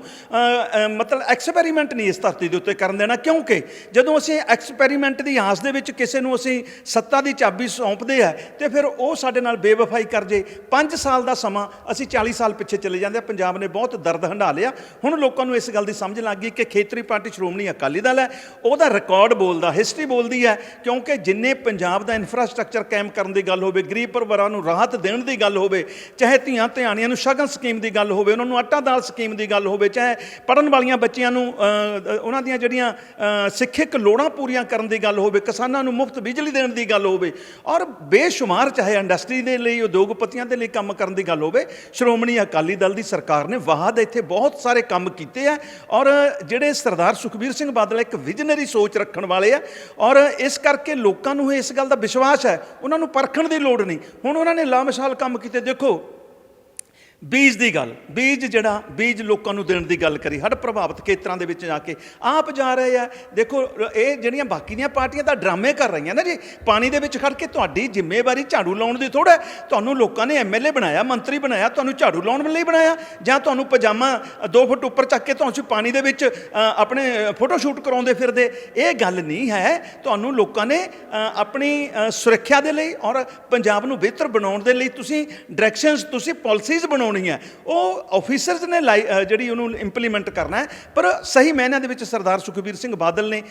ਮਤਲਬ ਐਕਸਪੈਰੀਮੈਂਟ ਨਹੀਂ ਇਸ ਧਰਤੀ ਦੇ ਉੱਤੇ ਕਰਨ ਦੇਣਾ। ਕਿਉਂਕਿ ਜਦੋਂ ਅਸੀਂ ਐਕਸਪੈਰੀਮੈਂਟ ਦੀ ਆਸ ਦੇ ਵਿੱਚ ਕਿਸੇ ਨੂੰ ਅਸੀਂ ਸੱਤਾ ਦੀ ਚਾਬੀ ਸੌਂਪਦੇ ਆ, ਤੇ ਫਿਰ ਉਹ ਸਾਡੇ ਨਾਲ ਬੇਵਫਾਈ ਕਰ ਜੇ। 5 ਸਾਲ ਦਾ ਸਮਾਂ ਅਸੀਂ 40 ਸਾਲ ਪਿੱਛੇ ਚਲੇ ਜਾਂਦੇ ਆ ਪੰਜਾਬ ਨੇ ਬਹੁਤ ਦਰਦ ਹੰਢਾ ਲਿਆ। ਹੁਣ ਲੋਕਾਂ ਨੂੰ ਇਸ ਗੱਲ ਦੀ ਸਮਝ ਲੱਗ ਗਈ ਕਿ ਖੇਤਰੀ ਪਾਰਟੀ ਸ਼੍ਰੋਮਣੀ ਅਕਾਲੀ ਦਲ ਹੈ। ਉਹਦਾ ਰਿਕਾਰਡ ਬੋਲਦਾ ਹਿਸਟਰੀ ਬੋਲਦੀ ਹੈ, ਕਿਉਂਕਿ ਜਿੰਨੇ ਪੰਜਾਬ ਦਾ ਇਨਫਰਾਸਟ੍ਰਕਚਰ ਕਾਇਮ ਕਰਨ ਦੀ ਗੱਲ ਹੋਵੇ, ਗਰੀਬ ਪਰਿਵਾਰਾਂ ਨੂੰ ਰਾਹਤ ਦੇਣ ਦੀ ਗੱਲ ਹੋਵੇ, ਚਾਹੇ ਧੀਆਂ ਧਿਆਣੀਆਂ ਨੂੰ ਸ਼ਗਨ ਸਕੀਮ ਦੀ ਗੱਲ ਹੋਵੇ, ਉਹਨਾਂ ਨੂੰ ਆਟਾ ਦਾਲ ਸਕੀਮ ਦੀ ਗੱਲ ਹੋਵੇ, ਚਾਹੇ ਪੜਨ ਵਾਲੀਆਂ ਬੱਚੀਆਂ ਨੂੰ ਉਹਨਾਂ ਦੀਆਂ ਜਿਹੜੀਆਂ ਸਿੱਖਿਅਕ ਲੋੜਾਂ ਪੂਰੀਆਂ ਕਰਨ ਦੀ ਗੱਲ ਹੋਵੇ, ਕਿਸਾਨਾਂ ਨੂੰ ਮੁਫਤ ਬਿਜਲੀ ਦੇਣ ਦੀ ਗੱਲ ਹੋਵੇ, ਔਰ ਬੇਸ਼ੁਮਾਰ ਚਾਹੇ ਇੰਡਸਟਰੀ ਦੇ ਲਈ, ਉਦਯੋਗਪਤੀਆਂ ਦੇ ਲਈ ਕੰਮ ਕਰਨ ਦੀ ਗੱਲ ਹੋਵੇ ਸ਼੍ਰੋਮਣੀ ਅਕਾਲੀ ਦਲ ਦੀ ਸਰਕਾਰ ਨੇ ਵਾਹਦ ਇੱਥੇ ਬਹੁਤ ਸਾਰੇ ਕੰਮ ਕੀਤੇ ਆ ਔਰ ਜਿਹੜੇ ਸਰਦਾਰ ਸੁਖਬੀਰ ਸਿੰਘ ਬਾਦਲ ਇੱਕ ਵਿਜ਼ਨਰੀ ਸੋਚ ਰੱਖਣ ਵਾਲੇ ਆ ਔਰ ਇਸ ਕਰਕੇ ਲੋਕਾਂ ਨੂੰ ਇਸ ਗੱਲ ਦਾ ਵਿਸ਼ਵਾਸ ਹੈ, ਉਹਨਾਂ ਨੂੰ ਪਰਖਣ ਦੀ ਲੋੜ ਨਹੀਂ। ਹੁਣ ਉਹਨਾਂ ਨੇ ਲਾਮਿਸਾਲ ਕੰਮ ਕੀਤੇ, ਦੇਖੋ ਬੀਜ ਦੀ ਗੱਲ। ਬੀਜ ਜਿਹੜਾ, ਬੀਜ ਲੋਕਾਂ ਨੂੰ ਦੇਣ ਦੀ ਗੱਲ ਕਰੀ ਹੜ ਪ੍ਰਭਾਵਿਤ ਖੇਤਰਾਂ ਦੇ ਵਿੱਚ ਜਾ ਕੇ। ਆਪ ਜਾ ਰਹੇ ਆ। ਦੇਖੋ, ਇਹ ਜਿਹੜੀਆਂ ਬਾਕੀ ਦੀਆਂ ਪਾਰਟੀਆਂ ਤਾਂ ਡਰਾਮੇ ਕਰ ਰਹੀਆਂ ਨਾ ਜੀ। ਪਾਣੀ ਦੇ ਵਿੱਚ ਖੜ ਕੇ ਤੁਹਾਡੀ ਜ਼ਿੰਮੇਵਾਰੀ ਝਾੜੂ ਲਾਉਣ ਦੀ ਥੋੜਾ ਤੁਹਾਨੂੰ ਲੋਕਾਂ ਨੇ ਐਮਐਲਏ ਬਣਾਇਆ, ਮੰਤਰੀ ਬਣਾਇਆ, ਤੁਹਾਨੂੰ ਝਾੜੂ ਲਾਉਣ ਲਈ ਬਣਾਇਆ। ਜਾਂ ਤੁਹਾਨੂੰ ਪਜਾਮਾ 2 ਫੁੱਟ ਉੱਪਰ ਚੱਕ ਕੇ ਤੁਹਾਨੂੰ ਪਾਣੀ ਦੇ ਵਿੱਚ ਆਪਣੇ ਫੋਟੋ ਸ਼ੂਟ ਕਰਾਉਂਦੇ ਫਿਰਦੇ। ਇਹ ਗੱਲ ਨਹੀਂ ਹੈ। ਤੁਹਾਨੂੰ ਲੋਕਾਂ ਨੇ ਆਪਣੀ ਸੁਰੱਖਿਆ ਦੇ ਲਈ ਔਰ ਪੰਜਾਬ ਨੂੰ ਬਿਹਤਰ ਬਣਾਉਣ ਦੇ ਲਈ ਤੁਸੀਂ ਡਾਇਰੈਕਸ਼ਨਸ ਤੁਸੀਂ ਪਾਲਿਸੀਜ਼ ਬਣਾਉਣੀਆਂ ਬਣਾਉਣੀ ਹੈ। ਉਹ ਆਫੀਸਰਸ ਨੇ ਲਾਈ- ਜਿਹੜੀ ਉਹਨੂੰ ਇੰਪਲੀਮੈਂਟ ਕਰਨਾ ਹੈ। ਪਰ ਸਹੀ ਮਾਇਨਿਆਂ ਦੇ ਵਿੱਚ ਸਰਦਾਰ ਸੁਖਬੀਰ ਸਿੰਘ ਬਾਦਲ ਨੇ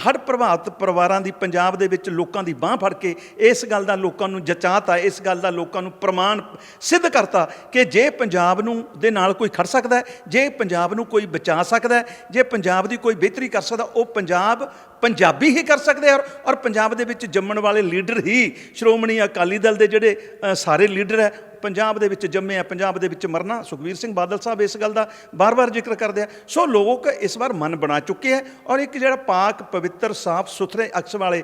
ਹੜ ਪ੍ਰਭਾਵਿਤ ਪਰਿਵਾਰਾਂ ਦੀ, ਪੰਜਾਬ ਦੇ ਵਿੱਚ ਲੋਕਾਂ ਦੀ ਬਾਹ ਫੜ ਕੇ ਇਸ ਗੱਲ ਦਾ ਲੋਕਾਂ ਨੂੰ ਜਚਾਤਾ, ਇਸ ਗੱਲ ਦਾ ਲੋਕਾਂ ਨੂੰ ਪ੍ਰਮਾਣ ਸਿੱਧ ਕਰਤਾ ਕਿ ਜੇ ਪੰਜਾਬ ਨੂੰ ਦੇ ਨਾਲ ਕੋਈ ਖੜ ਸਕਦਾ ਜੇ ਪੰਜਾਬ ਨੂੰ ਕੋਈ ਬਚਾ ਸਕਦਾ ਜੇ ਪੰਜਾਬ ਦੀ ਕੋਈ ਬਿਹਤਰੀ ਕਰ ਸਕਦਾ, ਉਹ ਪੰਜਾਬ ਪੰਜਾਬੀ ਹੀ ਕਰ ਸਕਦੇ ਔਰ ਔਰ ਪੰਜਾਬ ਦੇ ਵਿੱਚ ਜੰਮਣ ਵਾਲੇ ਲੀਡਰ ਹੀ ਸ਼੍ਰੋਮਣੀ ਅਕਾਲੀ ਦਲ ਦੇ ਜਿਹੜੇ ਸਾਰੇ ਲੀਡਰ ਹੈ ਪੰਜਾਬ ਦੇ ਵਿੱਚ ਜੰਮੇ ਆ, ਪੰਜਾਬ ਦੇ ਵਿੱਚ ਮਰਨਾ, ਸੁਖਬੀਰ ਸਿੰਘ ਬਾਦਲ ਸਾਹਿਬ ਇਸ ਗੱਲ ਦਾ ਬਾਰ-ਬਾਰ ਜ਼ਿਕਰ ਕਰਦੇ ਆ। ਸੋ ਲੋਕ ਇਸ ਵਾਰ ਮਨ ਬਣਾ ਚੁੱਕੇ ਆ ਔਰ ਇੱਕ ਜਿਹੜਾ ਪਾਕ ਪਵਿੱਤਰ, ਸਾਫ਼, ਸੁਥਰੇ ਅਕਸ ਵਾਲੇ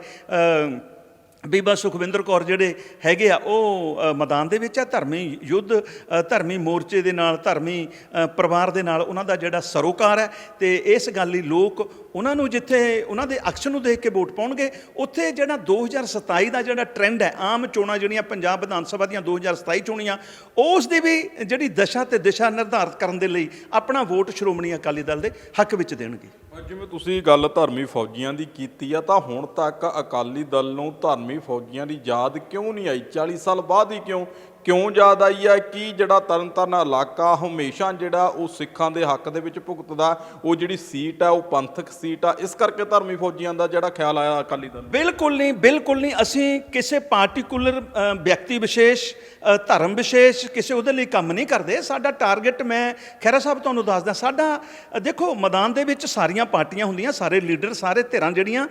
ਬੀਬਾ ਸੁਖਵਿੰਦਰ ਕੌਰ ਜਿਹੜੇ ਹੈਗੇ ਆ, ਉਹ ਮੈਦਾਨ ਦੇ ਵਿੱਚ ਆ, ਧਰਮੀ ਯੁੱਧ ਧਰਮੀ ਮੋਰਚੇ ਦੇ ਨਾਲ, ਧਰਮੀ ਪਰਿਵਾਰ ਦੇ ਨਾਲ ਉਹਨਾਂ ਦਾ ਜਿਹੜਾ ਸਰੋਕਾਰ ਹੈ ਤੇ ਇਸ ਗੱਲ ਲਈ ਲੋਕ ਉਹਨਾਂ ਨੂੰ ਜਿੱਥੇ ਉਹਨਾਂ ਦੇ ਅਕਸ਼ ਨੂੰ ਦੇਖ ਕੇ ਵੋਟ ਪਾਉਣਗੇ, ਉੱਥੇ ਜਿਹੜਾ 2027 ਦਾ ਜਿਹੜਾ ਟ੍ਰੈਂਡ ਹੈ, ਆਮ ਚੋਣਾਂ ਜਿਹੜੀਆਂ ਪੰਜਾਬ ਵਿਧਾਨ ਸਭਾ ਦੀਆਂ 2027 ਚੋਣੀਆਂ, ਉਸ ਦੀ ਵੀ ਜਿਹੜੀ ਦਸ਼ਾ ਤੇ ਦਿਸ਼ਾ ਨਿਰਧਾਰਤ ਕਰਨ ਦੇ ਲਈ ਆਪਣਾ ਵੋਟ ਸ਼੍ਰੋਮਣੀ ਅਕਾਲੀ ਦਲ ਦੇ ਹੱਕ ਵਿੱਚ ਦੇਣਗੇ। ਜਿਵੇਂ ਤੁਸੀਂ ਗੱਲ ਧਰਮੀ ਫੌਜੀਆਂ ਦੀ ਕੀਤੀ ਆ, ਤਾਂ ਹੁਣ ਤੱਕ ਅਕਾਲੀ ਦਲ ਨੂੰ ਧਰਮੀ ਫੌਜੀਆਂ ਦੀ ਯਾਦ ਕਿਉਂ ਨਹੀਂ ਆਈ? 40 ਸਾਲ ਬਾਅਦ ਹੀ ਕਿਉਂ ਕਿਉਂ ਯਾਦ ਆਈ ਆ ਕਿ ਜਿਹੜਾ ਤਰਨਤਾਰਨ ਇਲਾਕਾ ਹਮੇਸ਼ਾ ਜਿਹੜਾ ਉਹ ਸਿੱਖਾਂ ਦੇ ਹੱਕ ਦੇ ਵਿੱਚ ਭੁਗਤਦਾ, ਉਹ ਜਿਹੜੀ ਸੀਟ ਆ ਉਹ ਪੰਥਕ ਸੀਟ ਆ? ਇਸ ਕਰਕੇ ਧਰਮੀ ਫੌਜੀਆਂ ਦਾ ਜਿਹੜਾ ਖਿਆਲ ਆਇਆ ਅਕਾਲੀ ਦਲ ਬਿਲਕੁਲ ਨਹੀਂ ਬਿਲਕੁਲ ਨਹੀਂ। ਅਸੀਂ ਕਿਸੇ ਪਾਰਟਿਕੂਲਰ ਵਿਅਕਤੀ ਵਿਸ਼ੇਸ਼ ਧਰਮ ਵਿਸ਼ੇਸ਼ ਕਿਸੇ ਉਹਦੇ ਲਈ ਕੰਮ ਨਹੀਂ ਕਰਦੇ। ਸਾਡਾ ਟਾਰਗੇਟ ਮੈਂ ਖੈਰਾ ਸਾਹਿਬ ਤੁਹਾਨੂੰ ਦੱਸਦਾ, ਸਾਡਾ ਦੇਖੋ, ਮੈਦਾਨ ਦੇ ਵਿੱਚ ਸਾਰੀਆਂ ਪਾਰਟੀਆਂ ਹੁੰਦੀਆਂ, ਸਾਰੇ ਲੀਡਰ ਸਾਰੇ ਧਿਰਾਂ ਜਿਹੜੀਆਂ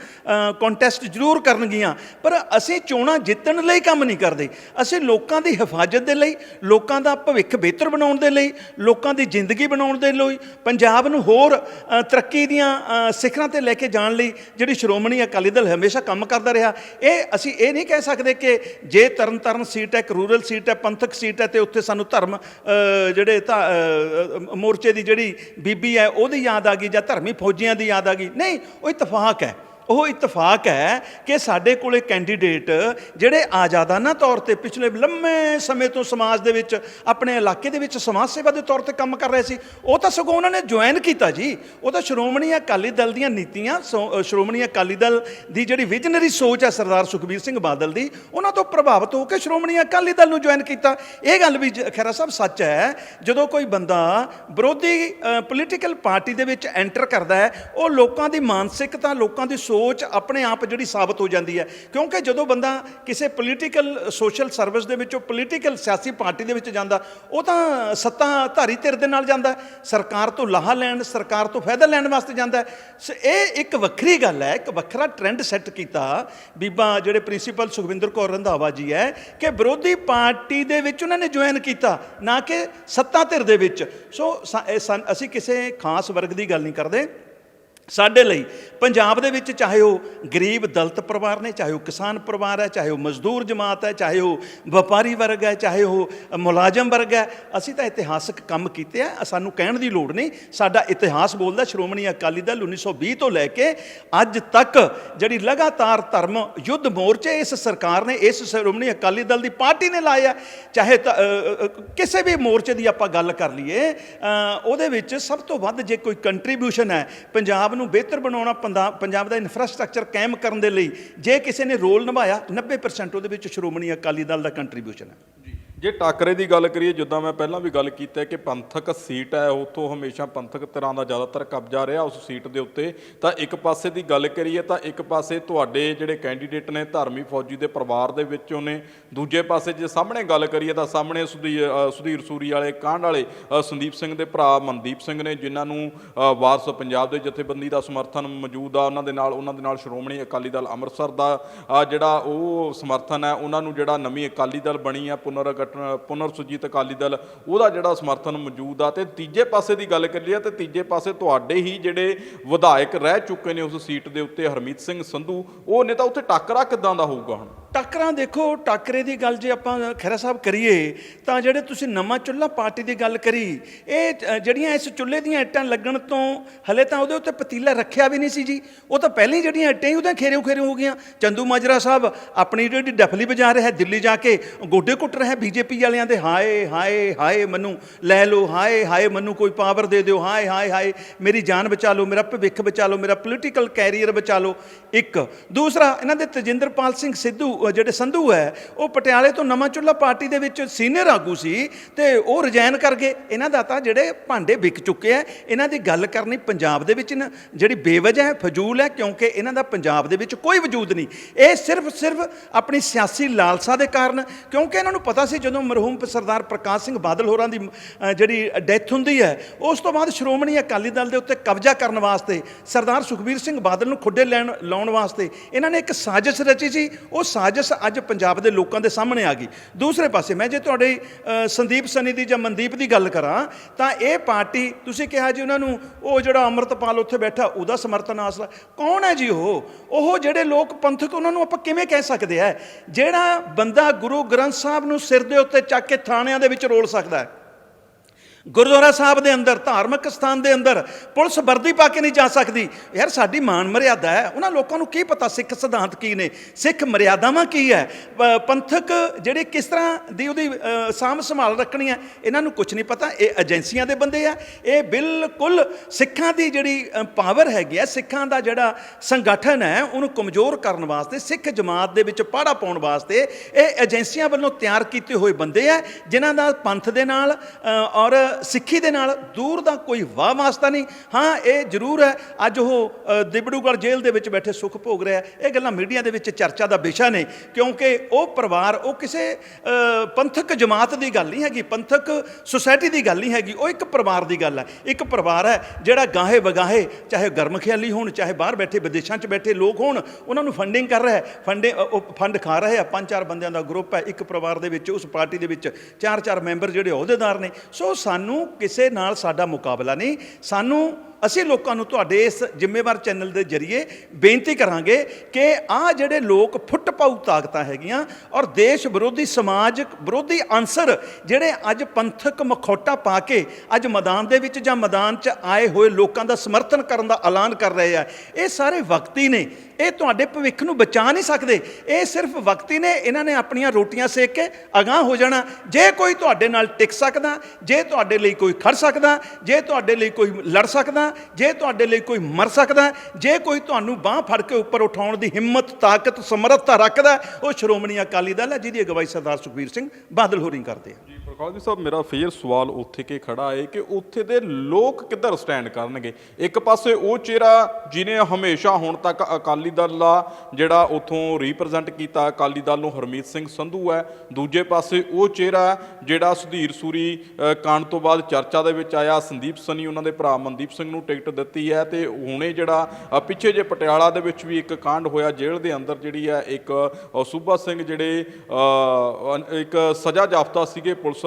ਕੰਟੈਸਟ ਜ਼ਰੂਰ ਕਰਨਗੀਆਂ। ਪਰ ਅਸੀਂ ਚੋਣਾਂ ਜਿੱਤਣ ਲਈ ਕੰਮ ਨਹੀਂ ਕਰਦੇ। ਅਸੀਂ ਲੋਕਾਂ ਦੀ ਹਿਫਾਜ਼ਤ ਦੇ ਲਈ, ਲੋਕਾਂ ਦਾ ਭਵਿੱਖ ਬਿਹਤਰ ਬਣਾਉਣ ਦੇ ਲਈ, ਲੋਕਾਂ ਦੀ ਜ਼ਿੰਦਗੀ ਬਣਾਉਣ ਦੇ ਲਈ, ਪੰਜਾਬ ਨੂੰ ਹੋਰ ਤਰੱਕੀ ਦੀਆਂ ਸਿਖਰਾਂ ਤੇ ਲੈ ਕੇ ਜਾਣ ਲਈ ਜਿਹੜੀ ਸ਼੍ਰੋਮਣੀ ਅਕਾਲੀ ਦਲ ਹਮੇਸ਼ਾ ਕੰਮ ਕਰਦਾ ਰਿਹਾ, ਇਹ ਅਸੀਂ ਇਹ ਨਹੀਂ ਕਹਿ ਸਕਦੇ ਕਿ ਜੇ ਤਰਨ ਤਾਰਨ ਸੀਟ ਹੈ, ਇੱਕ ਰੂਰਲ ਸੀਟ ਹੈ, ਪੰਥਕ ਸੀਟ ਹੈ ਤੇ ਉੱਥੇ ਸਾਨੂੰ ਧਰਮ ਜਿਹੜੇ ਧਾ- ਮੋਰਚੇ ਦੀ ਜਿਹੜੀ ਬੀਬੀ ਹੈ, ਉਹਦੀ ਯਾਦ ਆ ਗਈ ਜਾਂ ਧਰਮੀ ਫੌਜੀਆਂ ਦੀ ਯਾਦ ਆ ਗਈ। ਨਹੀਂ, ਉਹ ਇਤਫਾਕ ਹੈ। ਉਹ ਇਤਫਾਕ ਹੈ ਕਿ ਸਾਡੇ ਕੋਲੇ ਕੈਂਡੀਡੇਟ ਜਿਹੜੇ ਆਜ਼ਾਦਾਨਾ ਤੌਰ ਤੇ ਪਿਛਲੇ ਲੰਮੇ ਸਮੇਂ ਤੋਂ ਸਮਾਜ ਦੇ ਵਿੱਚ, ਆਪਣੇ ਇਲਾਕੇ ਦੇ ਵਿੱਚ ਸਮਾਜ ਸੇਵਾ ਦੇ ਤੌਰ ਤੇ ਕੰਮ ਕਰ ਰਹੇ ਸੀ। ਉਹ ਤਾਂ ਸਗੋਂ ਉਹਨਾਂ ਨੇ ਜੁਆਇਨ ਕੀਤਾ ਜੀ। ਉਹ ਤਾਂ ਸ਼੍ਰੋਮਣੀ ਅਕਾਲੀ ਦਲ ਦੀਆਂ ਨੀਤੀਆਂ, ਸੋ- ਸ਼੍ਰੋਮਣੀ ਅਕਾਲੀ ਦਲ ਦੀ ਜਿਹੜੀ ਵਿਜ਼ਨਰੀ ਸੋਚ ਹੈ ਸਰਦਾਰ ਸੁਖਬੀਰ ਸਿੰਘ ਬਾਦਲ ਦੀ, ਉਹਨਾਂ ਤੋਂ ਪ੍ਰਭਾਵਿਤ ਹੋ ਕੇ ਸ਼੍ਰੋਮਣੀ ਅਕਾਲੀ ਦਲ ਨੂੰ ਜੁਆਇਨ ਕੀਤਾ। ਇਹ ਗੱਲ ਵੀ ਜ- ਖਹਿਰਾ ਸਾਹਿਬ ਸੱਚ ਹੈ, ਜਦੋਂ ਕੋਈ ਬੰਦਾ ਵਿਰੋਧੀ ਪੋਲੀਟੀਕਲ ਪਾਰਟੀ ਦੇ ਵਿੱਚ ਐਂਟਰ ਕਰਦਾ ਹੈ, ਉਹ ਲੋਕਾਂ ਦੀ ਮਾਨਸਿਕਤਾ, ਲੋਕਾਂ ਦੀ ਸੋਚ ਆਪਣੇ ਆਪ ਜਿਹੜੀ ਸਾਬਤ ਹੋ ਜਾਂਦੀ ਹੈ। ਕਿਉਂਕਿ ਜਦੋਂ ਬੰਦਾ ਕਿਸੇ ਪੋਲੀਟੀਕਲ ਸੋਸ਼ਲ ਸਰਵਿਸ ਦੇ ਵਿੱਚੋਂ ਪੋਲੀਟੀਕਲ ਸਿਆਸੀ ਪਾਰਟੀ ਦੇ ਵਿੱਚ ਜਾਂਦਾ, ਉਹ ਤਾਂ ਸੱਤਾ ਧਾਰੀ ਧਿਰ ਦੇ ਨਾਲ ਜਾਂਦਾ ਸਰਕਾਰ ਤੋਂ ਲਾਹਾ ਲੈਣ, ਸਰਕਾਰ ਤੋਂ ਫਾਇਦਾ ਲੈਣ ਵਾਸਤੇ ਜਾਂਦਾ ਹੈ। ਸੋ, ਇਹ ਇੱਕ ਵੱਖਰੀ ਗੱਲ ਹੈ, ਇੱਕ ਵੱਖਰਾ ਟ੍ਰੈਂਡ ਸੈੱਟ ਕੀਤਾ ਬੀਬਾ ਜਿਹੜੇ ਪ੍ਰਿੰਸੀਪਲ ਸੁਖਵਿੰਦਰ ਕੌਰ ਰੰਧਾਵਾ ਜੀ ਹੈ ਕਿ ਵਿਰੋਧੀ ਪਾਰਟੀ ਦੇ ਵਿੱਚ ਉਹਨਾਂ ਨੇ ਜੁਆਇਨ ਕੀਤਾ, ਨਾ ਕਿ ਸੱਤਾ ਧਿਰ ਦੇ ਵਿੱਚ। ਸੋ ਸਨ- ਅਸੀਂ ਕਿਸੇ ਖਾਸ ਵਰਗ ਦੀ ਗੱਲ ਨਹੀਂ ਕਰਦੇ। ਸਾਡੇ ਲਈ। ਪੰਜਾਬ ਦੇ ਵਿੱਚ ਚਾਹੇ ਉਹ ਗਰੀਬ ਦਲਿਤ ਪਰਿਵਾਰ ਨੇ, ਚਾਹੇ ਉਹ ਕਿਸਾਨ ਪਰਿਵਾਰ ਹੈ, ਚਾਹੇ ਉਹ ਮਜ਼ਦੂਰ ਜਮਾਤ ਹੈ, ਚਾਹੇ ਉਹ ਵਪਾਰੀ ਵਰਗ ਹੈ, ਚਾਹੇ ਉਹ ਮੁਲਾਜ਼ਮ ਵਰਗ ਹੈ, ਅਸੀਂ ਤਾਂ ਇਤਿਹਾਸਕ ਕੰਮ ਕੀਤੇ ਆ, ਸਾਨੂੰ ਕਹਿਣ ਦੀ ਲੋੜ ਨਹੀਂ। ਸਾਡਾ ਇਤਿਹਾਸ ਬੋਲਦਾ, ਸ਼੍ਰੋਮਣੀ ਅਕਾਲੀ ਦਲ 1920 ਤੋਂ ਲੈ ਕੇ ਅੱਜ ਤੱਕ ਜਿਹੜੀ ਲਗਾਤਾਰ ਧਰਮ ਯੁੱਧ ਮੋਰਚੇ ਇਸ ਸਰਕਾਰ ਨੇ, ਇਸ ਸ਼੍ਰੋਮਣੀ ਅਕਾਲੀ ਦਲ ਦੀ ਪਾਰਟੀ ਨੇ ਲਾਇਆ ਚਾਹੇ ਕਿਸੇ ਵੀ ਮੋਰਚੇ ਦੀ ਆਪਾਂ ਗੱਲ ਕਰ ਲਈਏ ਉਹਦੇ ਵਿੱਚ ਸਭ ਤੋਂ ਵੱਧ ਜੇ ਕੋਈ ਕੰਟਰੀਬਿਊਸ਼ਨ ਹੈ, ਪੰਜਾਬ ਨੂੰ ਬਿਹਤਰ ਬਣਾਉਣਾ ਪੰਜਾਬ ਦਾ ਇਨਫਰਾਸਟ੍ਰਕਚਰ ਕਾਇਮ ਕਰਨ ਦੇ ਲਈ, ਜੇ ਕਿਸੇ ਨੇ ਰੋਲ ਨਿਭਾਇਆ 90% ਉਹਦੇ ਵਿੱਚ ਸ਼੍ਰੋਮਣੀ ਅਕਾਲੀ ਦਲ ਦਾ ਕੰਟਰੀਬਿਊਸ਼ਨ ਹੈ। ਜੇ। ਜੇ ਟਾਕਰੇ ਦੀ ਗੱਲ ਕਰੀਏ, ਜਿੱਦਾਂ ਮੈਂ ਪਹਿਲਾਂ ਵੀ ਗੱਲ ਕੀਤੀ ਕਿ ਪੰਥਕ ਸੀਟ ਹੈ, ਉੱਥੋਂ ਹਮੇਸ਼ਾ ਪੰਥਕ ਤਰ੍ਹਾਂ ਦਾ ਜ਼ਿਆਦਾਤਰ ਕਬਜ਼ਾ ਰਿਹਾ ਉਸ ਸੀਟ ਦੇ ਉੱਤੇ। ਤਾਂ ਇੱਕ ਪਾਸੇ ਦੀ ਗੱਲ ਕਰੀਏ ਤਾਂ ਇੱਕ ਪਾਸੇ ਤੁਹਾਡੇ ਜਿਹੜੇ ਕੈਂਡੀਡੇਟ ਨੇ ਧਾਰਮੀ ਫੌਜੀ ਦੇ ਪਰਿਵਾਰ ਦੇ ਵਿੱਚੋਂ ਨੇ, ਦੂਜੇ ਪਾਸੇ ਜੇ ਸਾਹਮਣੇ ਗੱਲ ਕਰੀਏ ਤਾਂ ਸਾਹਮਣੇ ਸੁਧੀਰ ਸੁਧੀਰ ਸੂਰੀ ਵਾਲੇ, ਕਾਂਡ ਵਾਲੇ ਸੰਦੀਪ ਸਿੰਘ ਦੇ ਭਰਾ ਮਨਦੀਪ ਸਿੰਘ ਨੇ, ਜਿਨ੍ਹਾਂ ਨੂੰ ਵਾਰਸ ਪੰਜਾਬ ਦੇ ਜਥੇਬੰਦੀ ਦਾ ਸਮਰਥਨ ਮੌਜੂਦ ਆ, ਉਹਨਾਂ ਦੇ ਨਾਲ, ਉਹਨਾਂ ਦੇ ਨਾਲ ਸ਼੍ਰੋਮਣੀ ਅਕਾਲੀ ਦਲ ਅੰਮ੍ਰਿਤਸਰ ਦਾ ਜਿਹੜਾ ਉਹ ਸਮਰਥਨ ਹੈ, ਉਹਨਾਂ ਨੂੰ ਜਿਹੜਾ ਨਵੀਂ ਅਕਾਲੀ ਦਲ ਬਣੀ ਆ ਪੁਨਰ ਗਠਨ ਪੁਨਰ ਸੁਰਜੀਤ ਅਕਾਲੀ ਦਲ, ਉਹਦਾ ਜਿਹੜਾ ਸਮਰਥਨ ਮੌਜੂਦ ਆ। ਤੇ ਤੀਜੇ ਪਾਸੇ ਦੀ ਗੱਲ ਕਰੀਏ ਤੇ ਤੀਜੇ ਪਾਸੇ ਤੁਹਾਡੇ ਹੀ ਜਿਹੜੇ ਵਿਧਾਇਕ ਰਹਿ ਚੁੱਕੇ ਨੇ ਉਸ ਸੀਟ ਦੇ ਉੱਤੇ ਹਰਮੀਤ ਸਿੰਘ ਸੰਧੂ, ਉਹ ਨੇ ਤਾਂ ਉੱਥੇ ਟੱਕਰਾ ਕਿਦਾਂ ਦਾ ਹੋਊਗਾ ਹੁਣ? ਟੱਕਰਾਂ ਦੇਖੋ, ਟੱਕਰੇ ਦੀ ਗੱਲ ਜੇ ਆਪਾਂ ਖਹਿਰਾ ਸਾਹਿਬ ਕਰੀਏ, ਤਾਂ ਜਿਹੜੇ ਤੁਸੀਂ ਨਵਾਂ ਚੁੱਲ੍ਹਾ ਪਾਰਟੀ ਦੀ ਗੱਲ ਕਰੀ, ਇਹ ਜਿਹੜੀਆਂ ਇਸ ਚੁੱਲ੍ਹੇ ਦੀਆਂ ਇੱਟਾਂ ਲੱਗਣ ਤੋਂ ਹਲੇ ਤਾਂ ਉਹਦੇ ਉੱਤੇ ਪਤੀਲਾ ਰੱਖਿਆ ਵੀ ਨਹੀਂ ਸੀ ਜੀ। ਉਹ ਤਾਂ ਪਹਿਲਾਂ ਹੀ ਜਿਹੜੀਆਂ ਇੱਟਾਂ ਹੀ ਉਹਦੇ ਖੇਰੇ ਖੇਰੇ ਹੋ ਗਈਆਂ। ਚੰਦੂ ਮਾਜਰਾ ਸਾਹਿਬ ਆਪਣੀ ਜਿਹੜੀ ਡਫਲੀ ਵਜਾ ਰਿਹਾ ਦਿੱਲੀ ਜਾ ਕੇ, ਗੋਡੇ ਕੁੱਟ ਰਿਹਾ ਬੀਜੇਪੀ ਵਾਲਿਆਂ ਦੇ, ਹਾਏ ਹਾਏ ਹਾਏ ਮੈਨੂੰ, ਲੈ ਲਓ, ਹਾਏ ਹਾਏ ਮੈਨੂੰ, ਕੋਈ ਪਾਵਰ ਦੇ ਦਿਓ, ਹਾਏ ਹਾਏ ਹਾਏ, ਮੇਰੀ ਜਾਨ ਬਚਾ ਲਓ, ਮੇਰਾ ਭਵਿੱਖ ਬਚਾ ਲਓ, ਮੇਰਾ ਪੋਲੀਟੀਕਲ ਕੈਰੀਅਰ ਬਚਾ ਲਓ। ਇੱਕ, ਦੂਸਰਾ, ਇਹਨਾਂ ਦੇ ਤਜਿੰਦਰਪਾਲ ਸਿੰਘ ਸਿੱਧੂ ਉਹ ਜਿਹੜੇ ਸੰਧੂ ਹੈ, ਉਹ ਪਟਿਆਲੇ ਤੋਂ ਨਵਾਂ ਚੁੱਲਾ ਪਾਰਟੀ ਦੇ ਵਿੱਚ ਸੀਨੀਅਰ ਆਗੂ ਸੀ ਤੇ ਉਹ ਰਿਜ਼ਾਈਨ ਕਰ ਗਏ। ਇਹਨਾਂ ਦਾ ਤਾਂ ਜਿਹੜੇ ਭਾਂਡੇ ਵਿਕ ਚੁੱਕੇ ਆ ਇਹਨਾਂ ਦੀ ਗੱਲ ਕਰਨੀ ਪੰਜਾਬ ਦੇ ਵਿੱਚ ਜਿਹੜੀ ਬੇਵਜ੍ਹਾ ਹੈ, ਫਜ਼ੂਲ ਹੈ, ਕਿਉਂਕਿ ਇਹਨਾਂ ਦਾ ਪੰਜਾਬ ਦੇ ਵਿੱਚ ਕੋਈ ਵਜੂਦ ਨਹੀਂ। ਇਹ ਸਿਰਫ ਸਿਰਫ ਆਪਣੀ ਸਿਆਸੀ ਲਾਲਸਾ ਦੇ ਕਾਰਨ, ਕਿਉਂਕਿ ਇਹਨਾਂ ਨੂੰ ਪਤਾ ਸੀ ਜਦੋਂ ਮਰਹੂਮ ਸਰਦਾਰ ਪ੍ਰਕਾਸ਼ ਸਿੰਘ ਬਾਦਲ ਹੋਰਾਂ ਦੀ ਜਿਹੜੀ ਡੈਥ ਹੁੰਦੀ ਹੈ, ਉਸ ਤੋਂ ਬਾਅਦ ਸ਼੍ਰੋਮਣੀ ਅਕਾਲੀ ਦਲ ਦੇ ਉੱਤੇ ਕਬਜ਼ਾ ਕਰਨ ਵਾਸਤੇ, ਸਰਦਾਰ ਸੁਖਬੀਰ ਸਿੰਘ ਬਾਦਲ ਨੂੰ ਖੁੱਡੇ ਲੈਣ, ਲਾਉਣ ਵਾਸਤੇ, ਇਹਨਾਂ ਨੇ ਇੱਕ ਸਾਜ਼ਿਸ਼ ਰਚੀ ਸੀ। ਉਹ ਸਾਜ਼ਿਸ਼ ਅੱਜ ਪੰਜਾਬ ਦੇ ਲੋਕਾਂ ਦੇ ਸਾਹਮਣੇ ਆ ਗਈ। ਦੂਸਰੇ ਪਾਸੇ ਮੈਂ ਜੇ ਤੁਹਾਡੇ ਸੰਦੀਪ ਸਨੀ ਦੀ ਜਾਂ ਮਨਦੀਪ ਦੀ ਗੱਲ ਕਰਾਂ, ਤਾਂ ਇਹ ਪਾਰਟੀ, ਤੁਸੀਂ ਕਿਹਾ ਜੀ ਉਹਨਾਂ ਨੂੰ, ਉਹ ਜਿਹੜਾ ਅੰਮ੍ਰਿਤਪਾਲ ਉੱਥੇ ਬੈਠਾ, ਉਹਦਾ ਸਮਰਥਨ ਹਾਸਲ ਕੌਣ ਹੈ ਜੀ ਉਹ? ਉਹ ਜਿਹੜੇ ਲੋਕ ਪੰਥਕ ਉਹਨਾਂ ਨੂੰ ਆਪਾਂ ਕਿਵੇਂ ਕਹਿ ਸਕਦੇ ਆ? ਜਿਹੜਾ ਬੰਦਾ ਗੁਰੂ ਗ੍ਰੰਥ ਸਾਹਿਬ ਨੂੰ ਸਿਰ ਦੇ ਉੱਤੇ ਚੱਕ ਕੇ ਥਾਣਿਆਂ ਦੇ ਵਿੱਚ ਰੋਲ ਸਕਦਾ ਹੈ। ਗੁਰਦੁਆਰਾ ਸਾਹਿਬ ਦੇ ਅੰਦਰ ਧਾਰਮਿਕ ਸਥਾਨ ਦੇ ਅੰਦਰ ਪੁਲਿਸ ਵਰਦੀ ਪਾ ਕੇ ਨਹੀਂ ਜਾ ਸਕਦੀ। ਯਾਰ ਸਾਡੀ ਮਾਨ ਮਰਿਆਦਾ ਹੈ। ਉਹਨਾਂ ਲੋਕਾਂ ਨੂੰ ਕੀ ਪਤਾ ਸਿੱਖ ਸਿਧਾਂਤ ਕੀ ਨੇ? ਸਿੱਖ ਮਰਿਆਦਾਵਾਂ ਕੀ ਹੈ? ਪੰਥਕ ਜਿਹੜੇ ਕਿਸ ਤਰ੍ਹਾਂ ਦੀ ਉਹਦੀ ਅ, ਸਾਂਭ ਸੰਭਾਲ ਰੱਖਣੀ ਹੈ ਇਹਨਾਂ ਨੂੰ ਕੁਝ ਨਹੀਂ ਪਤਾ। ਇਹ ਏਜੰਸੀਆਂ ਦੇ ਬੰਦੇ ਆ। ਇਹ ਬਿਲਕੁਲ ਸਿੱਖਾਂ ਦੀ ਜਿਹੜੀ ਪਾਵਰ ਹੈਗੀ ਹੈ ਸਿੱਖਾਂ ਦਾ ਜਿਹੜਾ ਸੰਗਠਨ ਹੈ ਉਹਨੂੰ ਕਮਜ਼ੋਰ ਕਰਨ ਵਾਸਤੇ ਸਿੱਖ ਜਮਾਤ ਦੇ ਵਿੱਚ ਪਾੜਾ ਪਾਉਣ ਵਾਸਤੇ ਇਹ ਏਜੰਸੀਆਂ ਵੱਲੋਂ ਤਿਆਰ ਕੀਤੇ ਹੋਏ ਬੰਦੇ ਆ ਜਿਨ੍ਹਾਂ ਦਾ ਪੰਥ ਦੇ ਨਾਲ ਔਰ ਸਿੱਖੀ ਦੇ ਨਾਲ ਦੂਰ ਦਾ ਕੋਈ ਵਾਹ ਵਾਸਤਾ ਨਹੀਂ। ਹਾਂ ਇਹ ਜ਼ਰੂਰ ਹੈ ਅੱਜ ਉਹ ਅ, ਜੇਲ੍ਹ ਦੇ ਵਿੱਚ ਬੈਠੇ ਸੁੱਖ ਭੋਗ ਰਿਹਾ ਇਹ ਗੱਲਾਂ ਮੀਡੀਆ ਦੇ ਵਿੱਚ ਚਰਚਾ ਦਾ ਵਿਸ਼ਾ ਨੇ ਕਿਉਂਕਿ ਉਹ ਪਰਿਵਾਰ ਉਹ ਕਿਸੇ ਪੰਥਕ ਜਮਾਤ ਦੀ ਗੱਲ ਨਹੀਂ ਹੈਗੀ ਪੰਥਕ ਸੁਸਾਇਟੀ ਦੀ ਗੱਲ ਨਹੀਂ ਹੈਗੀ ਉਹ ਇੱਕ ਪਰਿਵਾਰ ਦੀ ਗੱਲ ਹੈ। ਇੱਕ ਪਰਿਵਾਰ ਹੈ ਜਿਹੜਾ ਗਾਹੇ ਵਗਾਹੇ ਚਾਹੇ ਗਰਮ ਖਿਆਲੀ ਹੋਣ ਚਾਹੇ ਬਾਹਰ ਬੈਠੇ ਵਿਦੇਸ਼ਾਂ 'ਚ ਬੈਠੇ ਲੋਕ ਹੋਣ ਉਹਨਾਂ ਨੂੰ ਫੰਡਿੰਗ ਕਰ ਰਿਹਾ ਹੈ। ਫੰਡੇ ਉਹ ਫੰਡ ਖਾ ਰਿਹਾ ਆ। ਪੰਜ ਚਾਰ ਬੰਦਿਆਂ ਦਾ ਗਰੁੱਪ ਹੈ ਇੱਕ ਪਰਿਵਾਰ ਦੇ ਵਿੱਚ ਉਸ ਪਾਰਟੀ ਦੇ ਵਿੱਚ ਚਾਰ ਚਾਰ ਮੈਂਬਰ ਜਿਹੜੇ ਅਹੁਦੇਦਾਰ ਨੇ। ਸੋ ਸਾਨੂੰ ਕਿਸੇ ਨਾਲ ਸਾਡਾ ਮੁਕਾਬਲਾ ਨਹੀਂ ਸਾਨੂੰ ਅਸੀਂ ਲੋਕਾਂ ਨੂੰ ਤੁਹਾਡੇ ਇਸ ਜ਼ਿੰਮੇਵਾਰ ਚੈਨਲ ਦੇ ਜ਼ਰੀਏ ਬੇਨਤੀ ਕਰਾਂਗੇ ਕਿ ਆਹ ਜਿਹੜੇ ਲੋਕ ਫੁੱਟ ਪਾਉ ਤਾਕਤਾਂ ਹੈਗੀਆਂ ਔਰ ਦੇਸ਼ ਵਿਰੋਧੀ ਸਮਾਜਿਕ ਵਿਰੋਧੀ ਅੰਸਰ ਜਿਹੜੇ ਅੱਜ ਪੰਥਕ ਮਖੌਟਾ ਪਾ ਕੇ ਅੱਜ ਮੈਦਾਨ ਦੇ ਵਿੱਚ ਜਾਂ ਮੈਦਾਨ 'ਚ ਆਏ ਹੋਏ ਲੋਕਾਂ ਦਾ ਸਮਰਥਨ ਕਰਨ ਦਾ ਐਲਾਨ ਕਰ ਰਹੇ ਆ, ਇਹ ਸਾਰੇ ਵਕਤੀ ਨੇ। ਇਹ ਤੁਹਾਡੇ ਭਵਿੱਖ ਨੂੰ ਬਚਾ ਨਹੀਂ ਸਕਦੇ। ਇਹ ਸਿਰਫ ਵਕਤੀ ਨੇ, ਇਹਨਾਂ ਨੇ ਆਪਣੀਆਂ ਰੋਟੀਆਂ ਸੇਕ ਕੇ ਅਗਾਹ ਹੋ ਜਾਣਾ। ਜੇ ਕੋਈ ਤੁਹਾਡੇ ਨਾਲ ਟਿਕ ਸਕਦਾ, ਜੇ ਤੁਹਾਡੇ ਲਈ ਕੋਈ ਖੜ ਸਕਦਾ, ਜੇ ਤੁਹਾਡੇ ਲਈ ਕੋਈ ਲੜ ਸਕਦਾ ਜੇ ਤੁਹਾਡੇ ਲਈ ਕੋਈ ਮਰ ਸਕਦਾ ਜੇ ਕੋਈ ਤੁਹਾਨੂੰ ਬਾਹ ਫੜ ਕੇ ਉੱਪਰ ਉਠਾਉਣ ਦੀ ਹਿੰਮਤ, ਤਾਕਤ, ਸਮਰੱਥਾ ਰੱਖਦਾ ਉਹ ਸ਼੍ਰੋਮਣੀ ਅਕਾਲੀ ਦਲ ਹੈ, ਜਿਹਦੀ ਅਗਵਾਈ ਸਰਦਾਰ ਸੁਖਬੀਰ ਸਿੰਘ ਬਾਦਲ ਹੋਰੀ ਕਰਦੇ ਆ। ਜੀ ਸਾਹਿਬ, ਮੇਰਾ ਫੇਰ ਸਵਾਲ ਉੱਥੇ ਕੇ ਖੜਾ ਹੈ ਕਿ ਉੱਥੇ ਦੇ ਲੋਕ ਕਿੱਧਰ ਸਟੈਂਡ ਕਰਨਗੇ? ਇੱਕ ਪਾਸੇ ਉਹ ਚਿਹਰਾ ਜਿਨੇ ਹਮੇਸ਼ਾ ਹੁਣ ਤੱਕ ਅਕਾਲੀ ਦਲ ਦਾ ਜਿਹੜਾ ਉਥੋਂ ਰਿਪਰੈਜ਼ੈਂਟ ਕੀਤਾ, ਅਕਾਲੀ ਦਲ ਨੂੰ ਹਰਮੀਤ ਸਿੰਘ ਸੰਧੂ ਹੈ। ਦੂਜੇ ਪਾਸੇ ਉਹ ਚਿਹਰਾ ਜਿਹੜਾ ਸੁਧੀਰ ਸੂਰੀ ਕਾਂਡ ਤੋਂ ਬਾਅਦ ਚਰਚਾ ਦੇ ਵਿੱਚ ਆਇਆ, ਸੰਦੀਪ ਸਨੀ, ਉਹਨਾਂ ਦੇ ਭਰਾ ਮਨਦੀਪ ਸਿੰਘ ਨੂੰ ਟਿਕਟ ਦਿੱਤੀ ਹੈ ਤੇ ਹੁਣੇ ਜਿਹੜਾ ਪਿੱਛੇ ਜੇ ਪਟਿਆਲਾ ਦੇ ਵਿੱਚ ਵੀ ਇੱਕ ਕਾਂਡ ਹੋਇਆ, ਜੇਲ੍ਹ ਦੇ ਅੰਦਰ ਜਿਹੜੀ ਹੈ ਇੱਕ ਸੂਬਾ ਸਿੰਘ ਜਿਹੜੇ ਇੱਕ ਸਜ਼ਾ ਜਾਫਤਾ ਸੀਗੇ ਪੁਲਿਸ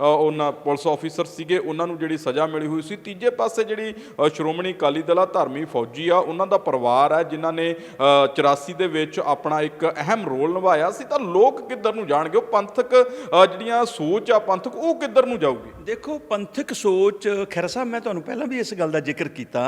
ਉਹਨਾਂ ਪੁਲਿਸ ਆਫੀਸਰ ਸੀਗੇ ਉਹਨਾਂ ਨੂੰ ਜਿਹੜੀ ਸਜ਼ਾ ਮਿਲੀ ਹੋਈ ਸੀ। ਤੀਜੇ ਪਾਸੇ ਜਿਹੜੀ ਸ਼੍ਰੋਮਣੀ ਅਕਾਲੀ ਦਲ ਆ ਧਰਮੀ ਫੌਜੀ ਆ ਉਹਨਾਂ ਦਾ ਪਰਿਵਾਰ ਆ ਜਿਨ੍ਹਾਂ ਨੇ ਅ, 84 ਦੇ ਵਿੱਚ ਆਪਣਾ ਇੱਕ ਅਹਿਮ ਰੋਲ ਨਿਭਾਇਆ ਸੀ। ਤਾਂ ਲੋਕ ਕਿੱਧਰ ਨੂੰ ਜਾਣਗੇ? ਉਹ ਪੰਥਕ ਜਿਹੜੀਆਂ ਸੋਚ ਆ ਪੰਥਕ ਉਹ ਕਿੱਧਰ ਨੂੰ ਜਾਊਗੀ? ਦੇਖੋ ਪੰਥਕ ਸੋਚ ਖੈਰ ਸਾਹਿਬ ਮੈਂ ਤੁਹਾਨੂੰ ਪਹਿਲਾਂ ਵੀ ਇਸ ਗੱਲ ਦਾ ਜ਼ਿਕਰ ਕੀਤਾ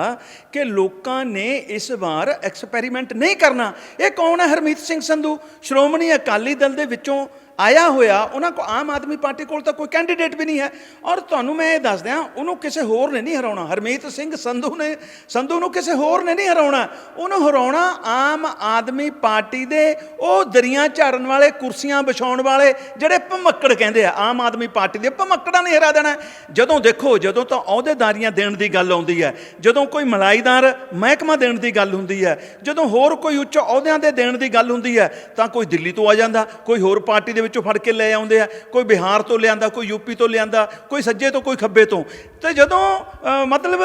ਕਿ ਲੋਕਾਂ ਨੇ ਇਸ ਵਾਰ ਐਕਸਪੈਰੀਮੈਂਟ ਨਹੀਂ ਕਰਨਾ। ਇਹ ਕੌਣ ਹੈ ਹਰਮੀਤ ਸਿੰਘ ਸੰਧੂ ਸ਼੍ਰੋਮਣੀ ਅਕਾਲੀ ਦਲ ਦੇ ਵਿੱਚੋਂ ਆਇਆ ਹੋਇਆ, ਉਹਨਾਂ ਕੋ ਆਮ ਆਦਮੀ ਪਾਰਟੀ ਕੋਲ ਤਾਂ ਕੋਈ ਕੈਂਡੀਡੇਟ ਵੀ ਨਹੀਂ ਹੈ। ਔਰ ਤੁਹਾਨੂੰ ਮੈਂ ਇਹ ਦੱਸ ਦਿਆਂ ਉਹਨੂੰ ਕਿਸੇ ਹੋਰ ਨੇ ਨਹੀਂ ਹਰਾਉਣਾ। ਹਰਮੀਤ ਸਿੰਘ ਸੰਧੂ ਨੇ, ਸੰਧੂ ਨੂੰ ਕਿਸੇ ਹੋਰ ਨੇ ਨਹੀਂ ਹਰਾਉਣਾ। ਉਹਨੂੰ ਹਰਾਉਣਾ ਆਮ ਆਦਮੀ ਪਾਰਟੀ ਦੇ ਉਹ ਦਰੀਆਂ ਝਾੜਨ ਵਾਲੇ, ਕੁਰਸੀਆਂ ਵਿਛਾਉਣ ਵਾਲੇ, ਜਿਹੜੇ ਭਮੱਕੜ ਕਹਿੰਦੇ ਆ। ਆਮ ਆਦਮੀ ਪਾਰਟੀ ਦੇ ਭਮੱਕੜਾਂ ਨੇ ਹਰਾ ਦੇਣਾ। ਜਦੋਂ ਦੇਖੋ, ਜਦੋਂ ਤਾਂ ਅਹੁਦੇਦਾਰੀਆਂ ਦੇਣ ਦੀ ਗੱਲ ਆਉਂਦੀ ਹੈ, ਜਦੋਂ ਕੋਈ ਮਲਾਈਦਾਰ ਮਹਿਕਮਾ ਦੇਣ ਦੀ ਗੱਲ ਹੁੰਦੀ ਹੈ, ਜਦੋਂ ਹੋਰ ਕੋਈ ਉੱਚ ਅਹੁਦਿਆਂ ਦੇ ਦੇਣ ਦੀ ਗੱਲ ਹੁੰਦੀ ਹੈ, ਤਾਂ ਕੋਈ ਦਿੱਲੀ ਤੋਂ ਆ ਜਾਂਦਾ, ਕੋਈ ਹੋਰ ਪਾਰਟੀ ਦੇ ਵਿੱਚੋਂ ਫੜ ਕੇ ਲੈ ਆਉਂਦੇ ਆ। ਕੋਈ ਬਿਹਾਰ ਤੋਂ ਲਿਆਂਦਾ, ਕੋਈ ਯੂਪੀ ਤੋਂ ਲਿਆਂਦਾ, ਕੋਈ ਸੱਜੇ ਤੋਂ, ਕੋਈ ਖੱਬੇ ਤੋਂ। ਤੇ ਜਦੋਂ ਮਤਲਬ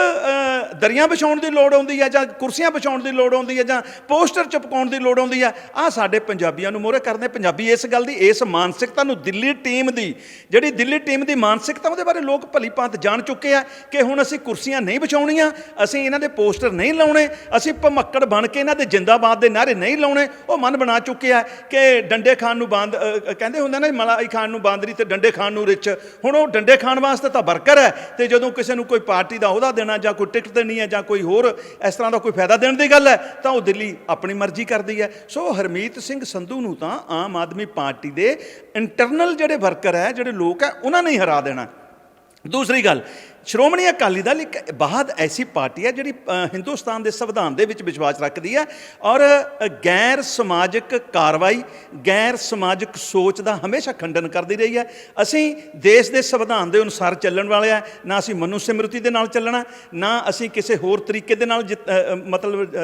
ਦਰੀਆਂ ਵਿਛਾਉਣ ਦੀ ਲੋੜ ਆਉਂਦੀ ਹੈ ਜਾਂ ਕੁਰਸੀਆਂ ਵਿਛਾਉਣ ਦੀ ਲੋੜ ਆਉਂਦੀ ਹੈ ਜਾਂ ਪੋਸਟਰ ਚਪਕਾਉਣ ਦੀ ਲੋੜ ਆਉਂਦੀ ਹੈ ਆ ਸਾਡੇ ਪੰਜਾਬੀਆਂ ਨੂੰ ਮੋਹਰੇ ਕਰਦੇ ਪੰਜਾਬੀ ਇਸ ਗੱਲ ਦੀ, ਇਸ ਮਾਨਸਿਕਤਾ ਨੂੰ ਦਿੱਲੀ ਟੀਮ ਦੀ, ਜਿਹੜੀ ਦਿੱਲੀ ਟੀਮ ਦੀ ਮਾਨਸਿਕਤਾ, ਉਹਦੇ ਬਾਰੇ ਲੋਕ ਭਲੀ ਭਾਂਤ ਜਾਣ ਚੁੱਕੇ ਆ ਕਿ ਹੁਣ ਅਸੀਂ ਕੁਰਸੀਆਂ ਨਹੀਂ ਵਿਛਾਉਣੀਆਂ, ਅਸੀਂ ਇਹਨਾਂ ਦੇ ਪੋਸਟਰ ਨਹੀਂ ਲਾਉਣੇ, ਅਸੀਂ ਭਮੱਕੜ ਬਣ ਕੇ ਇਹਨਾਂ ਦੇ ਜਿੰਦਾਬਾਦ ਦੇ ਨਾਰੇ ਨਹੀਂ ਲਾਉਣੇ। ਉਹ ਮਨ ਬਣਾ ਚੁੱਕੇ ਆ ਕਿ ਡੰਡੇ ਖਾਣ ਨੂੰ ਬੰਦ ਕਹਿੰਦੇ ਹੁੰਦੇ ਨਾ, ਮਲਾਈ ਖਾਣ ਨੂੰ ਬਾਂਦਰੀ ਤੇ ਡੰਡੇ ਖਾਣ ਨੂੰ ਰਿਚ ਹੁਣ ਉਹ ਡੰਡੇ ਖਾਣ ਵਾਸਤੇ ਤਾਂ ਵਰਕਰ ਹੈ, ਤੇ ਜਦੋਂ ਕਿਸੇ ਨੂੰ ਕੋਈ ਪਾਰਟੀ ਦਾ ਅਹੁਦਾ ਦੇਣਾ ਜਾਂ ਕੋਈ ਟਿਕਟ ਦੇਣੀ ਹੈ ਜਾਂ ਕੋਈ ਹੋਰ ਇਸ ਤਰ੍ਹਾਂ ਦਾ ਕੋਈ ਫਾਇਦਾ ਦੇਣ ਦੀ ਗੱਲ ਹੈ, ਤਾਂ ਉਹ ਦਿੱਲੀ ਆਪਣੀ ਮਰਜ਼ੀ ਕਰਦੀ ਹੈ। ਸੋ ਹਰਮੀਤ ਸਿੰਘ ਸੰਧੂ ਨੂੰ ਤਾਂ ਆਮ ਆਦਮੀ ਪਾਰਟੀ ਦੇ ਇੰਟਰਨਲ ਜਿਹੜੇ ਵਰਕਰ ਹੈ, ਜਿਹੜੇ ਲੋਕ ਹੈ, ਉਹਨਾਂ ਨੇ ਹੀ ਹਰਾ ਦੇਣਾ। ਦੂਸਰੀ ਗੱਲ ਸ਼੍ਰੋਮਣੀ ਅਕਾਲੀ ਦਲ ਇੱਕ ਬਾਹਦ ਐਸੀ ਪਾਰਟੀ ਹੈ ਜਿਹੜੀ ਹਿੰਦੁਸਤਾਨ ਦੇ ਸੰਵਿਧਾਨ ਦੇ ਵਿੱਚ ਵਿਸ਼ਵਾਸ ਰੱਖਦੀ ਹੈ ਔਰ ਗੈਰ ਸਮਾਜਿਕ ਕਾਰਵਾਈ, ਗੈਰ ਸਮਾਜਿਕ ਸੋਚ ਦਾ ਹਮੇਸ਼ਾ ਖੰਡਨ ਕਰਦੀ ਰਹੀ ਹੈ। ਅਸੀਂ ਦੇਸ਼ ਦੇ ਸੰਵਿਧਾਨ ਦੇ ਅਨੁਸਾਰ ਚੱਲਣ ਵਾਲੇ ਆ ਨਾ ਅਸੀਂ ਮਨੁ ਸਿਮਰਤੀ ਦੇ ਨਾਲ ਚੱਲਣਾ, ਨਾ ਅਸੀਂ ਕਿਸੇ ਹੋਰ ਤਰੀਕੇ ਦੇ ਨਾਲ ਜਿ- ਮਤਲਬ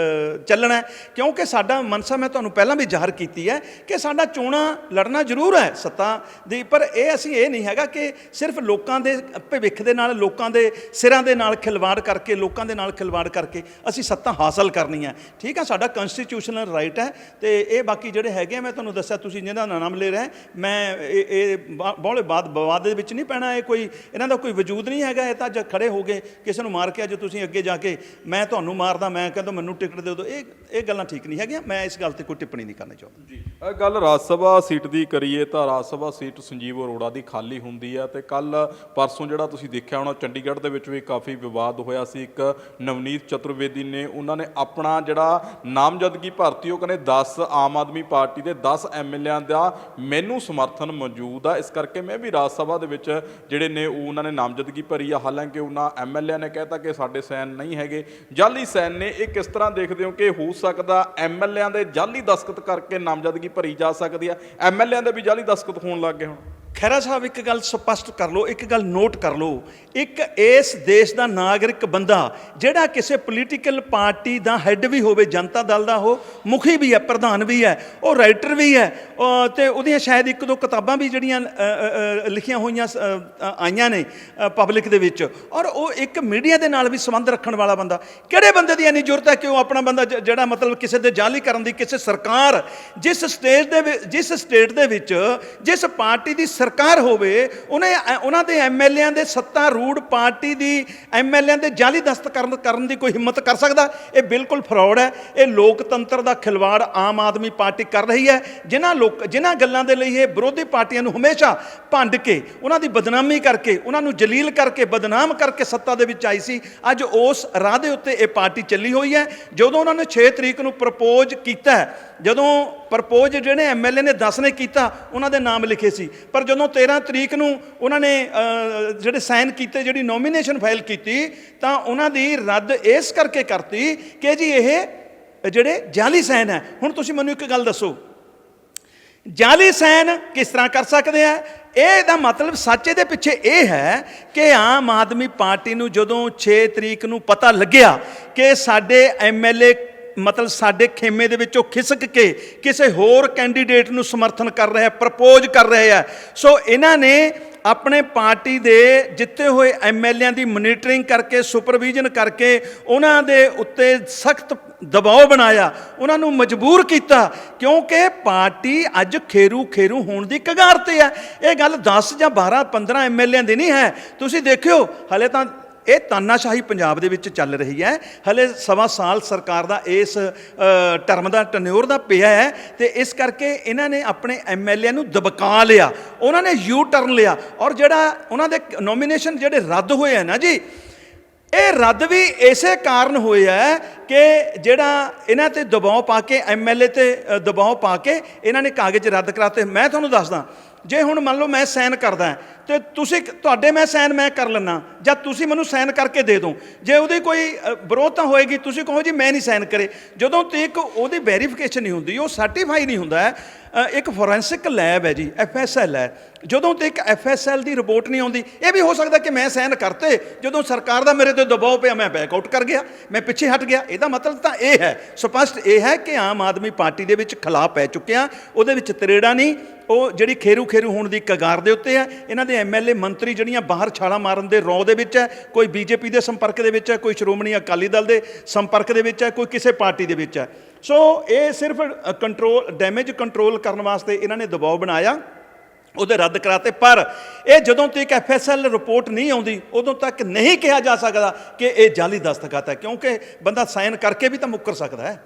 ਚੱਲਣਾ ਕਿਉਂਕਿ ਸਾਡਾ ਮਨਸਾ ਮੈਂ ਤੁਹਾਨੂੰ ਪਹਿਲਾਂ ਵੀ ਜ਼ਾਹਰ ਕੀਤੀ ਹੈ ਕਿ ਸਾਡਾ ਚੋਣਾਂ ਲੜਨਾ ਜ਼ਰੂਰ ਹੈ ਸੱਤਾ ਦੀ, ਪਰ ਇਹ ਅਸੀਂ ਇਹ ਨਹੀਂ ਹੈਗਾ ਕਿ ਸਿਰਫ ਲੋਕਾਂ ਦੇ ਭਵਿੱਖ ਦੇ ਨਾਲ, ਲੋਕਾਂ ਦੇ ਸਿਰਾਂ ਦੇ ਨਾਲ ਖਿਲਵਾੜ ਕਰਕੇ, ਲੋਕਾਂ ਦੇ ਨਾਲ ਖਿਲਵਾੜ ਕਰਕੇ ਅਸੀਂ ਸੱਤਾ ਹਾਸਲ ਕਰਨੀ ਹੈ ਠੀਕ ਹੈ ਸਾਡਾ ਕਨਸਟੀਟਿਊਸ਼ਨਲ ਰਾਈਟ ਹੈ ਤੇ ਇਹ ਬਾਕੀ ਜਿਹੜੇ ਹੈਗੇ ਆ, ਮੈਂ ਤੁਹਾਨੂੰ ਦੱਸਿਆ, ਤੁਸੀਂ ਜਿਹਨਾਂ ਦਾ ਨਾਮ ਲੈ ਰਹੇ ਮੈਂ ਇਹ ਬਹੁਲੇ ਬਾ- ਵਿਵਾਦ ਦੇ ਵਿੱਚ ਨਹੀਂ ਪੈਣਾ, ਇਹ ਕੋਈ, ਇਹਨਾਂ ਦਾ ਕੋਈ ਵਜੂਦ ਨਹੀਂ ਹੈਗਾ, ਇਹ ਤਾਂ ਜਦ ਖੜੇ ਹੋ ਗਏ, ਕਿਸੇ ਨੂੰ ਮਾਰ ਕੇ ਅੱਜ ਤੁਸੀਂ ਅੱਗੇ ਜਾ ਕੇ ਮੈਂ ਤੁਹਾਨੂੰ ਮਾਰਦਾ, ਮੈਂ ਕਹਿੰਦਾ ਮੈਨੂੰ ਟਿਕਟ ਦੇ ਦਿਓ, ਇਹ ਇਹ ਗੱਲਾਂ ਠੀਕ ਨਹੀਂ ਹੈਗੀਆਂ, ਮੈਂ ਇਸ ਗੱਲ ਤੇ ਕੋਈ ਟਿੱਪਣੀ ਨਹੀਂ ਕਰਨੀ ਚਾਹੁੰਦਾ। ਜੀ ਇਹ ਗੱਲ ਰਾਜ ਸਭਾ ਸੀਟ ਦੀ ਕਰੀਏ ਤਾਂ ਰਾਜ ਸਭਾ ਸੀਟ ਸੰਜੀਵ ਅਰੋੜਾ ਦੀ ਖਾਲੀ ਹੁੰਦੀ ਹੈ ਤੇ ਕੱਲ ਪਰਸੋਂ ਜਿਹੜਾ ਤੁਸੀਂ ਦੇਖਿਆ ਹੋਣਾ ਚੰਡੀਗੜ੍ਹ ਦੇ ਵਿੱਚ ਵੀ ਕਾਫੀ ਵਿਵਾਦ ਹੋਇਆ ਸੀ। ਇੱਕ ਨਵਨੀਤ ਚਤੁਰਵੇਦੀ ਨੇ ਉਹਨਾਂ ਨੇ ਆਪਣਾ ਜਿਹੜਾ ਨਾਮਜ਼ਦਗੀ ਭਰਤੀ, ਉਹ ਕਹਿੰਦੇ 10 ਆਮ ਆਦਮੀ ਪਾਰਟੀ ਦੇ 10 ਐਮਐਲਏਆਂ ਦਾ ਮੈਨੂੰ ਸਮਰਥਨ ਮੌਜੂਦ ਆ। ਇਸ ਕਰਕੇ ਮੈਂ ਵੀ ਰਾਜ ਸਭਾ ਦੇ ਵਿੱਚ ਜਿਹੜੇ ਨੇ ਉਹ ਉਹਨਾਂ ਨੇ ਨਾਮਜ਼ਦਗੀ ਭਰੀ ਆ। ਹਾਲਾਂਕਿ ਉਹਨਾਂ ਐਮਐਲਏ ਨੇ ਕਹਿਤਾ ਕਿ ਸਾਡੇ ਸੈਨ ਨਹੀਂ ਹੈਗੇ। ਜਾਲੀ ਸੈਨ ਨੇ ਇਹ ਕਿਸ ਤਰ੍ਹਾਂ ਦੇਖਦੇ ਹੋ ਕਿ ਹੋ ਸਕਦਾ ਐਮਐਲਏਆਂ ਦੇ ਜਾਲੀ ਦਸਖਤ ਕਰਕੇ ਨਾਮਜ਼ਦਗੀ ਭਰੀ ਜਾ ਸਕਦੀ ਆ? ਐਮਐਲਏਆਂ ਦੇ ਵੀ ਜਾਲੀ ਦਸਖਤ ਹੋਣ ਲੱਗ ਗਏ ਹੁਣ। ਖੈਰਾ ਸਾਹਿਬ ਇੱਕ ਗੱਲ ਸਪਸ਼ਟ ਕਰ ਲਓ, ਇੱਕ ਗੱਲ ਨੋਟ ਕਰ ਲਓ। ਇੱਕ ਇਸ ਦੇਸ਼ ਦਾ ਨਾਗਰਿਕ ਬੰਦਾ ਜਿਹੜਾ ਕਿਸੇ ਪੋਲੀਟੀਕਲ ਪਾਰਟੀ ਦਾ ਹੈੱਡ ਵੀ ਹੋਵੇ, ਜਨਤਾ ਦਲ ਦਾ ਉਹ, ਮੁਖੀ ਵੀ ਹੈ, ਪ੍ਰਧਾਨ ਵੀ ਹੈ, ਉਹ ਰਾਈਟਰ ਵੀ ਹੈ, ਅਹ ਤੇ ਉਹਦੀਆਂ ਸ਼ਾਇਦ ਇੱਕ ਦੋ ਕਿਤਾਬਾਂ ਵੀ ਜਿਹੜੀਆਂ ਲਿਖੀਆਂ ਹੋਈਆਂ ਸ- ਆਈਆਂ ਨੇ ਪਬਲਿਕ ਦੇ ਵਿੱਚ। ਔਰ ਉਹ ਇੱਕ ਮੀਡੀਆ ਦੇ ਨਾਲ ਵੀ ਸੰਬੰਧ ਰੱਖਣ ਵਾਲਾ ਬੰਦਾ। ਕਿਹੜੇ ਬੰਦੇ ਦੀ ਇੰਨੀ ਜ਼ਰੂਰਤ ਹੈ ਕਿ ਉਹ ਆਪਣਾ ਬੰਦਾ ਜਿਹੜਾ ਮਤਲਬ ਕਿਸੇ ਦੇ ਜਾਲੀ ਕਰਨ ਦੀ ਕਿਸੇ ਸਰਕਾਰ, ਜਿਸ ਸਟੇਜ ਦੇ ਜਿਸ ਸਟੇਟ ਦੇ ਵਿੱਚ, ਜਿਸ ਪਾਰਟੀ ਦੀ ਸਰਕਾਰ ਹੋਵੇ ਉਹਨੇ ਉਹਨਾਂ ਦੇ ਐਮਐਲਏਆਂ ਦੇ ਸੱਤਾ ਰੂੜ ਪਾਰਟੀ ਦੀ ਐਮਐਲਏਆਂ ਦੇ ਜਾਲੀ ਦਸਤ ਕਰਨ ਕਰਨ ਦੀ ਕੋਈ ਹਿੰਮਤ ਕਰ ਸਕਦਾ? ਇਹ ਬਿਲਕੁਲ ਫਰਾਡ ਹੈ। ਇਹ ਲੋਕਤੰਤਰ ਦਾ ਖਿਲਵਾੜ ਆਮ ਆਦਮੀ ਪਾਰਟੀ ਕਰ ਰਹੀ ਹੈ। ਜਿਨ੍ਹਾਂ ਲੋਕ ਜਿਨ੍ਹਾਂ ਗੱਲਾਂ ਦੇ ਲਈ ਇਹ ਵਿਰੋਧੀ ਪਾਰਟੀਆਂ ਨੂੰ ਹਮੇਸ਼ਾ ਭੰਡ ਕੇ ਉਹਨਾਂ ਦੀ ਬਦਨਾਮੀ ਕਰਕੇ ਉਹਨਾਂ ਨੂੰ ਜਲੀਲ ਕਰਕੇ ਬਦਨਾਮ ਕਰਕੇ ਸੱਤਾ ਦੇ ਵਿੱਚ ਆਈ ਸੀ ਅੱਜ ਉਸ ਰਾਹ ਦੇ ਉੱਤੇ ਇਹ ਪਾਰਟੀ ਚੱਲੀ ਹੋਈ ਹੈ। ਜਦੋਂ ਉਹਨਾਂ ਨੇ 6 ਤਰੀਕ ਨੂੰ ਪ੍ਰਪੋਜ਼ ਕੀਤਾ ਹੈ, ਜਦੋਂ ਪ੍ਰਪੋਜ਼ ਜਿਹੜੇ ਐਮਐਲਏ ਨੇ 10 ਨੇ ਕੀਤਾ, ਉਹਨਾਂ ਦੇ ਨਾਮ ਲਿਖੇ ਸੀ। ਪਰ ਜਦੋਂ 13 ਤਰੀਕ ਨੂੰ ਉਹਨਾਂ ਨੇ ਜਿਹੜੇ ਸਾਈਨ ਕੀਤੇ, ਜਿਹੜੀ ਨੋਮੀਨੇਸ਼ਨ ਫਾਈਲ ਕੀਤੀ, ਤਾਂ ਉਹਨਾਂ ਦੀ ਰੱਦ ਇਸ ਕਰਕੇ ਕਰਤੀ ਕਿ ਜੀ ਇਹ ਜਿਹੜੇ ਜਾਲੀ ਸਾਈਨ ਹੈ। ਹੁਣ ਤੁਸੀਂ ਮੈਨੂੰ ਇੱਕ ਗੱਲ ਦੱਸੋ। ਜਾਲੀ ਸਾਈਨ ਕਿਸ ਤਰ੍ਹਾਂ ਕਰ ਸਕਦੇ ਆ? ਇਹ ਦਾ ਮਤਲਬ ਸੱਚੇ ਦੇ ਪਿੱਛੇ ਇਹ ਹੈ ਕਿ ਆਮ ਆਦਮੀ ਪਾਰਟੀ ਨੂੰ ਜਦੋਂ 6 ਤਰੀਕ ਨੂੰ ਪਤਾ ਲੱਗਿਆ ਕਿ ਸਾਡੇ ਐਮਐਲਏ ਮਤਲਬ ਸਾਡੇ ਖੇਮੇ ਦੇ ਵਿੱਚੋਂ ਖਿਸਕ ਕੇ ਕਿਸੇ ਹੋਰ ਕੈਂਡੀਡੇਟ ਨੂੰ ਸਮਰਥਨ ਕਰ ਰਿਹਾ ਪ੍ਰਪੋਜ਼ ਕਰ ਰਹੇ ਆ। ਸੋ ਇਹਨਾਂ ਨੇ ਆਪਣੇ ਪਾਰਟੀ ਦੇ ਜਿੱਤੇ ਹੋਏ ਐਮਐਲਏਆਂ ਦੀ ਮੋਨੀਟਰਿੰਗ ਕਰਕੇ, ਸੁਪਰਵੀਜ਼ਨ ਕਰਕੇ ਉਹਨਾਂ ਦੇ ਉੱਤੇ ਸਖਤ ਦਬਾਅ ਬਣਾਇਆ, ਉਹਨਾਂ ਨੂੰ ਮਜਬੂਰ ਕੀਤਾ, ਕਿਉਂਕਿ ਪਾਰਟੀ ਅੱਜ ਖੇਰੂ ਖੇਰੂ ਹੋਣ ਦੀ ਕਗਾਰ ਤੇ ਹੈ ਇਹ ਗੱਲ 10 ਜਾਂ 12 15 ਐਮਐਲਏਆਂ ਦੀ ਨਹੀਂ ਹੈ। ਤੁਸੀਂ ਦੇਖਿਓ, ਹਲੇ ਤਾਂ ਇਹ ਤਾਨਾਸ਼ਾਹੀ ਪੰਜਾਬ ਦੇ ਵਿੱਚ ਚੱਲ ਰਹੀ ਹੈ। ਹਲੇ ਸਵਾ ਸਾਲ ਸਰਕਾਰ ਦਾ ਇਸ ਟਰਮ ਦਾ ਟਨਿਓਰ ਦਾ ਪਿਆ ਹੈ ਤੇ ਇਸ ਕਰਕੇ ਇਹਨਾਂ ਨੇ ਆਪਣੇ ਐਮਐਲਏ ਨੂੰ ਦਬਕਾ ਲਿਆ। ਉਹਨਾਂ ਨੇ ਯੂ ਟਰਨ ਲਿਆ ਔਰ ਜਿਹੜਾ ਉਹਨਾਂ ਦੇ ਨੋਮੀਨੇਸ਼ਨ ਜਿਹੜੇ ਰੱਦ ਹੋਏ ਆ ਨਾ ਜੀ ਇਹ ਰੱਦ ਵੀ ਇਸੇ ਕਾਰਨ ਹੋਇਆ ਹੈ ਕਿ ਜਿਹੜਾ ਇਹਨਾਂ ਤੇ ਦਬਾਅ ਪਾ ਕੇ ਐਮਐਲਏ ਤੇ ਅ, ਦਬਾਅ ਪਾ ਕੇ ਇਹਨਾਂ ਨੇ ਕਾਗਜ਼ ਰੱਦ ਕਰਾਤੇ। ਮੈਂ ਤੁਹਾਨੂੰ ਦੱਸਦਾ ਜੇ ਹੁਣ ਮੰਨ ਲਓ ਮੈਂ ਸਾਈਨ ਕਰਦਾ ਤੇ ਤੁਸੀਂ ਤੁਹਾਡੇ ਮੈਂ ਸਾਈਨ ਮੈਂ ਕਰ ਲੈਣਾ ਜਾਂ ਤੁਸੀਂ ਮੈਨੂੰ ਸਾਈਨ ਕਰਕੇ ਦੇ ਦਿਓ। ਜੇ ਉਹਦੀ ਕੋਈ ਵਿਰੋਧ ਤਾਂ ਹੋਏਗੀ, ਤੁਸੀਂ ਕਹੋ ਜੀ ਮੈਂ ਨਹੀਂ ਸਾਈਨ ਕਰੇ। ਜਦੋਂ ਤੱਕ ਉਹਦੀ ਵੈਰੀਫਿਕੇਸ਼ਨ ਨਹੀਂ ਹੁੰਦੀ, ਉਹ ਸਰਟੀਫਾਈ ਨਹੀਂ ਹੁੰਦਾ ਇੱਕ ਫੋਰੈਂਸਿਕ ਲੈਬ ਹੈ ਜੀ ਐਫਐਸਐਲ ਹੈ। ਜਦੋਂ ਤੱਕ ਐਫਐਸਐਲ ਦੀ ਰਿਪੋਰਟ ਨਹੀਂ ਆਉਂਦੀ, ਇਹ ਵੀ ਹੋ ਸਕਦਾ ਕਿ ਮੈਂ ਸਾਈਨ ਕਰਤੇ, ਜਦੋਂ ਸਰਕਾਰ ਦਾ ਮੇਰੇ ਤੇ ਦਬਾਅ ਪਿਆ, ਮੈਂ ਬੈਕ ਆਊਟ ਕਰ ਗਿਆ, ਮੈਂ ਪਿੱਛੇ ਹਟ ਗਿਆ। ਇਹਦਾ ਮਤਲਬ ਤਾਂ ਇਹ ਹੈ, ਸਪਸ਼ਟ ਇਹ ਹੈ ਕਿ ਆਮ ਆਦਮੀ ਪਾਰਟੀ ਦੇ ਵਿੱਚ ਖਲਾ ਪੈ ਚੁੱਕਿਆ, ਉਹਦੇ ਵਿੱਚ ਤਰੇੜਾ ਨਹੀਂ, ਉਹ ਜਿਹੜੀ ਖੇਰੂ ਖੇਰੂ ਹੋਣ ਦੀ ਕਗਾਰ ਦੇ ਉੱਤੇ ਹੈ, ਇਹਨਾਂ ਦੇ ਐਮਐਲਏ ਮੰਤਰੀ ਜਿਹੜੀਆਂ ਬਾਹਰ ਛਾਲਾਂ ਮਾਰਨ ਦੇ ਰੌ ਦੇ ਵਿੱਚ ਹੈ, ਕੋਈ ਬੀਜੇਪੀ ਦੇ ਸੰਪਰਕ ਦੇ ਵਿੱਚ ਹੈ, ਕੋਈ ਸ਼੍ਰੋਮਣੀ ਅਕਾਲੀ ਦਲ ਦੇ ਸੰਪਰਕ ਦੇ ਵਿੱਚ ਹੈ, ਕੋਈ ਕਿਸੇ ਪਾਰਟੀ ਦੇ ਵਿੱਚ ਹੈ। ਸੋ ਇਹ ਸਿਰਫ ਕੰਟਰੋਲ ਡੈਮੇਜ ਕੰਟਰੋਲ ਕਰਨ ਵਾਸਤੇ ਇਹਨਾਂ ਨੇ ਦਬਾਅ ਬਣਾਇਆ, ਉਹਦੇ ਰੱਦ ਕਰਾਤੇ। ਪਰ ਇਹ ਜਦੋਂ ਤੱਕ ਐਫਐਸਐਲ ਰਿਪੋਰਟ ਨਹੀਂ ਆਉਂਦੀ, ਉਦੋਂ ਤੱਕ ਨਹੀਂ ਕਿਹਾ ਜਾ ਸਕਦਾ ਕਿ ਇਹ ਜਾਲੀ ਦਸਤਖਤ ਹੈ, ਕਿਉਂਕਿ ਬੰਦਾ ਸਾਈਨ ਕਰਕੇ ਵੀ ਤਾਂ ਮੁੱਕਰ ਸਕਦਾ ਹੈ।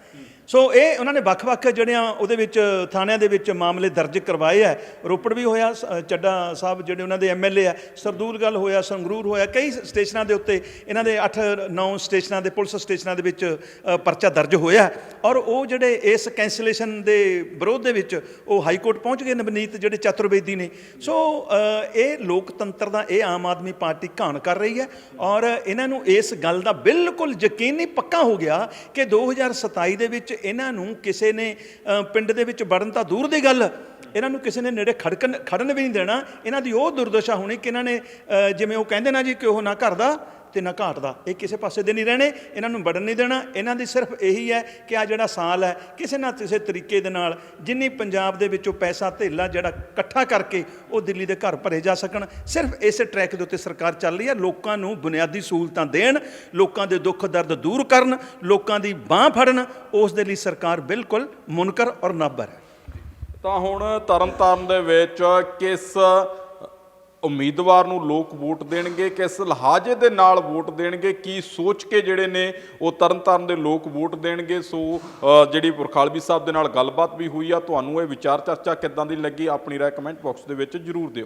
ਸੋ ਇਹ ਉਹਨਾਂ ਨੇ ਵੱਖ-ਵੱਖ ਜਿਹੜਿਆਂ ਉਹਦੇ ਵਿੱਚ, ਥਾਣਿਆਂ ਦੇ ਵਿੱਚ ਮਾਮਲੇ ਦਰਜ ਕਰਵਾਏ ਆ। ਰੋਪੜ ਵੀ ਹੋਇਆ, ਸ- ਚੱਡਾ ਸਾਹਿਬ ਜਿਹੜੇ ਉਹਨਾਂ ਦੇ ਐਮਐਲਏ ਆ ਸਰਦੂਲਗਲ ਹੋਇਆ, ਸੰਗਰੂਰ ਹੋਇਆ, ਕਈ ਸਟੇਸ਼ਨਾਂ ਦੇ ਉੱਤੇ ਇਹਨਾਂ ਦੇ 8-9 ਸਟੇਸ਼ਨਾਂ ਦੇ, ਪੁਲਿਸ ਸਟੇਸ਼ਨਾਂ ਦੇ ਵਿੱਚ ਪਰਚਾ ਦਰਜ ਹੋਇਆ। ਔਰ ਉਹ ਜਿਹੜੇ ਇਸ ਕੈਂਸਲੇਸ਼ਨ ਦੇ ਵਿਰੋਧ ਦੇ ਵਿੱਚ ਉਹ ਹਾਈ ਕੋਰਟ ਪਹੁੰਚ ਗਏ ਨਵਨੀਤ ਜਿਹੜੇ ਚਤੁਰਵੇਦੀ ਨੇ। ਸੋ ਇਹ ਲੋਕਤੰਤਰ ਦਾ ਇਹ ਆਮ ਆਦਮੀ ਪਾਰਟੀ ਘਾਣ ਕਰ ਰਹੀ ਹੈ। ਔਰ ਇਹਨਾਂ ਨੂੰ ਇਸ ਗੱਲ ਦਾ ਬਿਲਕੁਲ ਯਕੀਨੀ ਪੱਕਾ ਹੋ ਗਿਆ ਕਿ 2027 ਦੇ ਵਿੱਚ ਇਹਨਾਂ ਨੂੰ ਕਿਸੇ ਨੇ ਪਿੰਡ ਦੇ ਵਿੱਚ ਵੜਨ ਤਾਂ ਦੂਰ ਦੀ ਗੱਲ ਇਹਨਾਂ ਨੂੰ ਕਿਸੇ ਨੇ ਨੇੜੇ ਖੜਕਣ, ਖੜਨ ਵੀ ਨਹੀਂ ਦੇਣਾ। ਇਹਨਾਂ ਦੀ ਉਹ ਦੁਰਦਸ਼ਾ ਹੋਣੀ ਕਿ ਇਹਨਾਂ ਨੇ ਜਿਵੇਂ ਉਹ ਕਹਿੰਦੇ ਨਾ ਜੀ ਕਿ ਉਹ ਨਾ ਘਰ ਦਾ ਤੇ ਨਾ ਘਾਟ ਦਾ ਇਹ ਕਿਸੇ ਪਾਸੇ ਦੇ ਨਹੀਂ ਰਹਿਣੇ, ਇਹਨਾਂ ਨੂੰ ਵੜਨ ਨਹੀਂ ਦੇਣਾ। ਇਹਨਾਂ ਦੀ ਸਿਰਫ ਇਹੀ ਹੈ ਕਿ ਆ ਜਿਹੜਾ ਸਾਲ ਹੈ, ਕਿਸੇ ਨਾ ਕਿਸੇ ਤਰੀਕੇ ਦੇ ਨਾਲ ਜਿੰਨੀ ਪੰਜਾਬ ਦੇ ਵਿੱਚੋਂ ਪੈਸਾ ਧੇਲਾ ਜਿਹੜਾ ਇਕੱਠਾ ਕਰਕੇ ਉਹ ਦਿੱਲੀ ਦੇ ਘਰ ਭਰੇ ਜਾ ਸਕਣ। ਸਿਰਫ ਇਸੇ ਟਰੈਕ ਦੇ ਉੱਤੇ ਸਰਕਾਰ ਚੱਲ ਰਹੀ ਹੈ। ਲੋਕਾਂ ਨੂੰ ਬੁਨਿਆਦੀ ਸਹੂਲਤਾਂ ਦੇਣ, ਲੋਕਾਂ ਦੇ ਦੁੱਖ ਦਰਦ ਦੂਰ ਕਰਨ, ਲੋਕਾਂ ਦੀ ਬਾਹ ਫੜਨ, ਉਸ ਦੇ ਲਈ ਸਰਕਾਰ ਬਿਲਕੁਲ ਮੁਨਕਰ ਔਰ ਨਾਬਰ ਹੈ। ਤਾਂ ਹੁਣ ਤਰਨਤਾਰਨ ਦੇ ਵਿੱਚ ਕਿਸ ਉਮੀਦਵਾਰ ਨੂੰ ਲੋਕ ਵੋਟ ਦੇਣਗੇ, ਕਿਸ ਲਹਾਜੇ ਦੇ ਨਾਲ ਵੋਟ ਦੇਣਗੇ, ਕੀ ਸੋਚ ਕੇ ਜਿਹੜੇ ਨੇ ਉਹ ਤਰਨਤਾਰਨ ਦੇ ਲੋਕ ਵੋਟ ਦੇਣਗੇ? ਸੋ ਜਿਹੜੀ ਪੁਰਖਾਲਵੀ ਸਾਹਿਬ ਦੇ ਨਾਲ ਗੱਲਬਾਤ ਵੀ ਹੋਈ ਆ, ਤੁਹਾਨੂੰ ਇਹ ਵਿਚਾਰ ਚਰਚਾ ਕਿੱਦਾਂ ਦੀ ਲੱਗੀ? ਆਪਣੀ ਰਾਏ ਕਮੈਂਟ ਬਾਕਸ ਦੇ ਵਿੱਚ ਜਰੂਰ ਦਿਓ।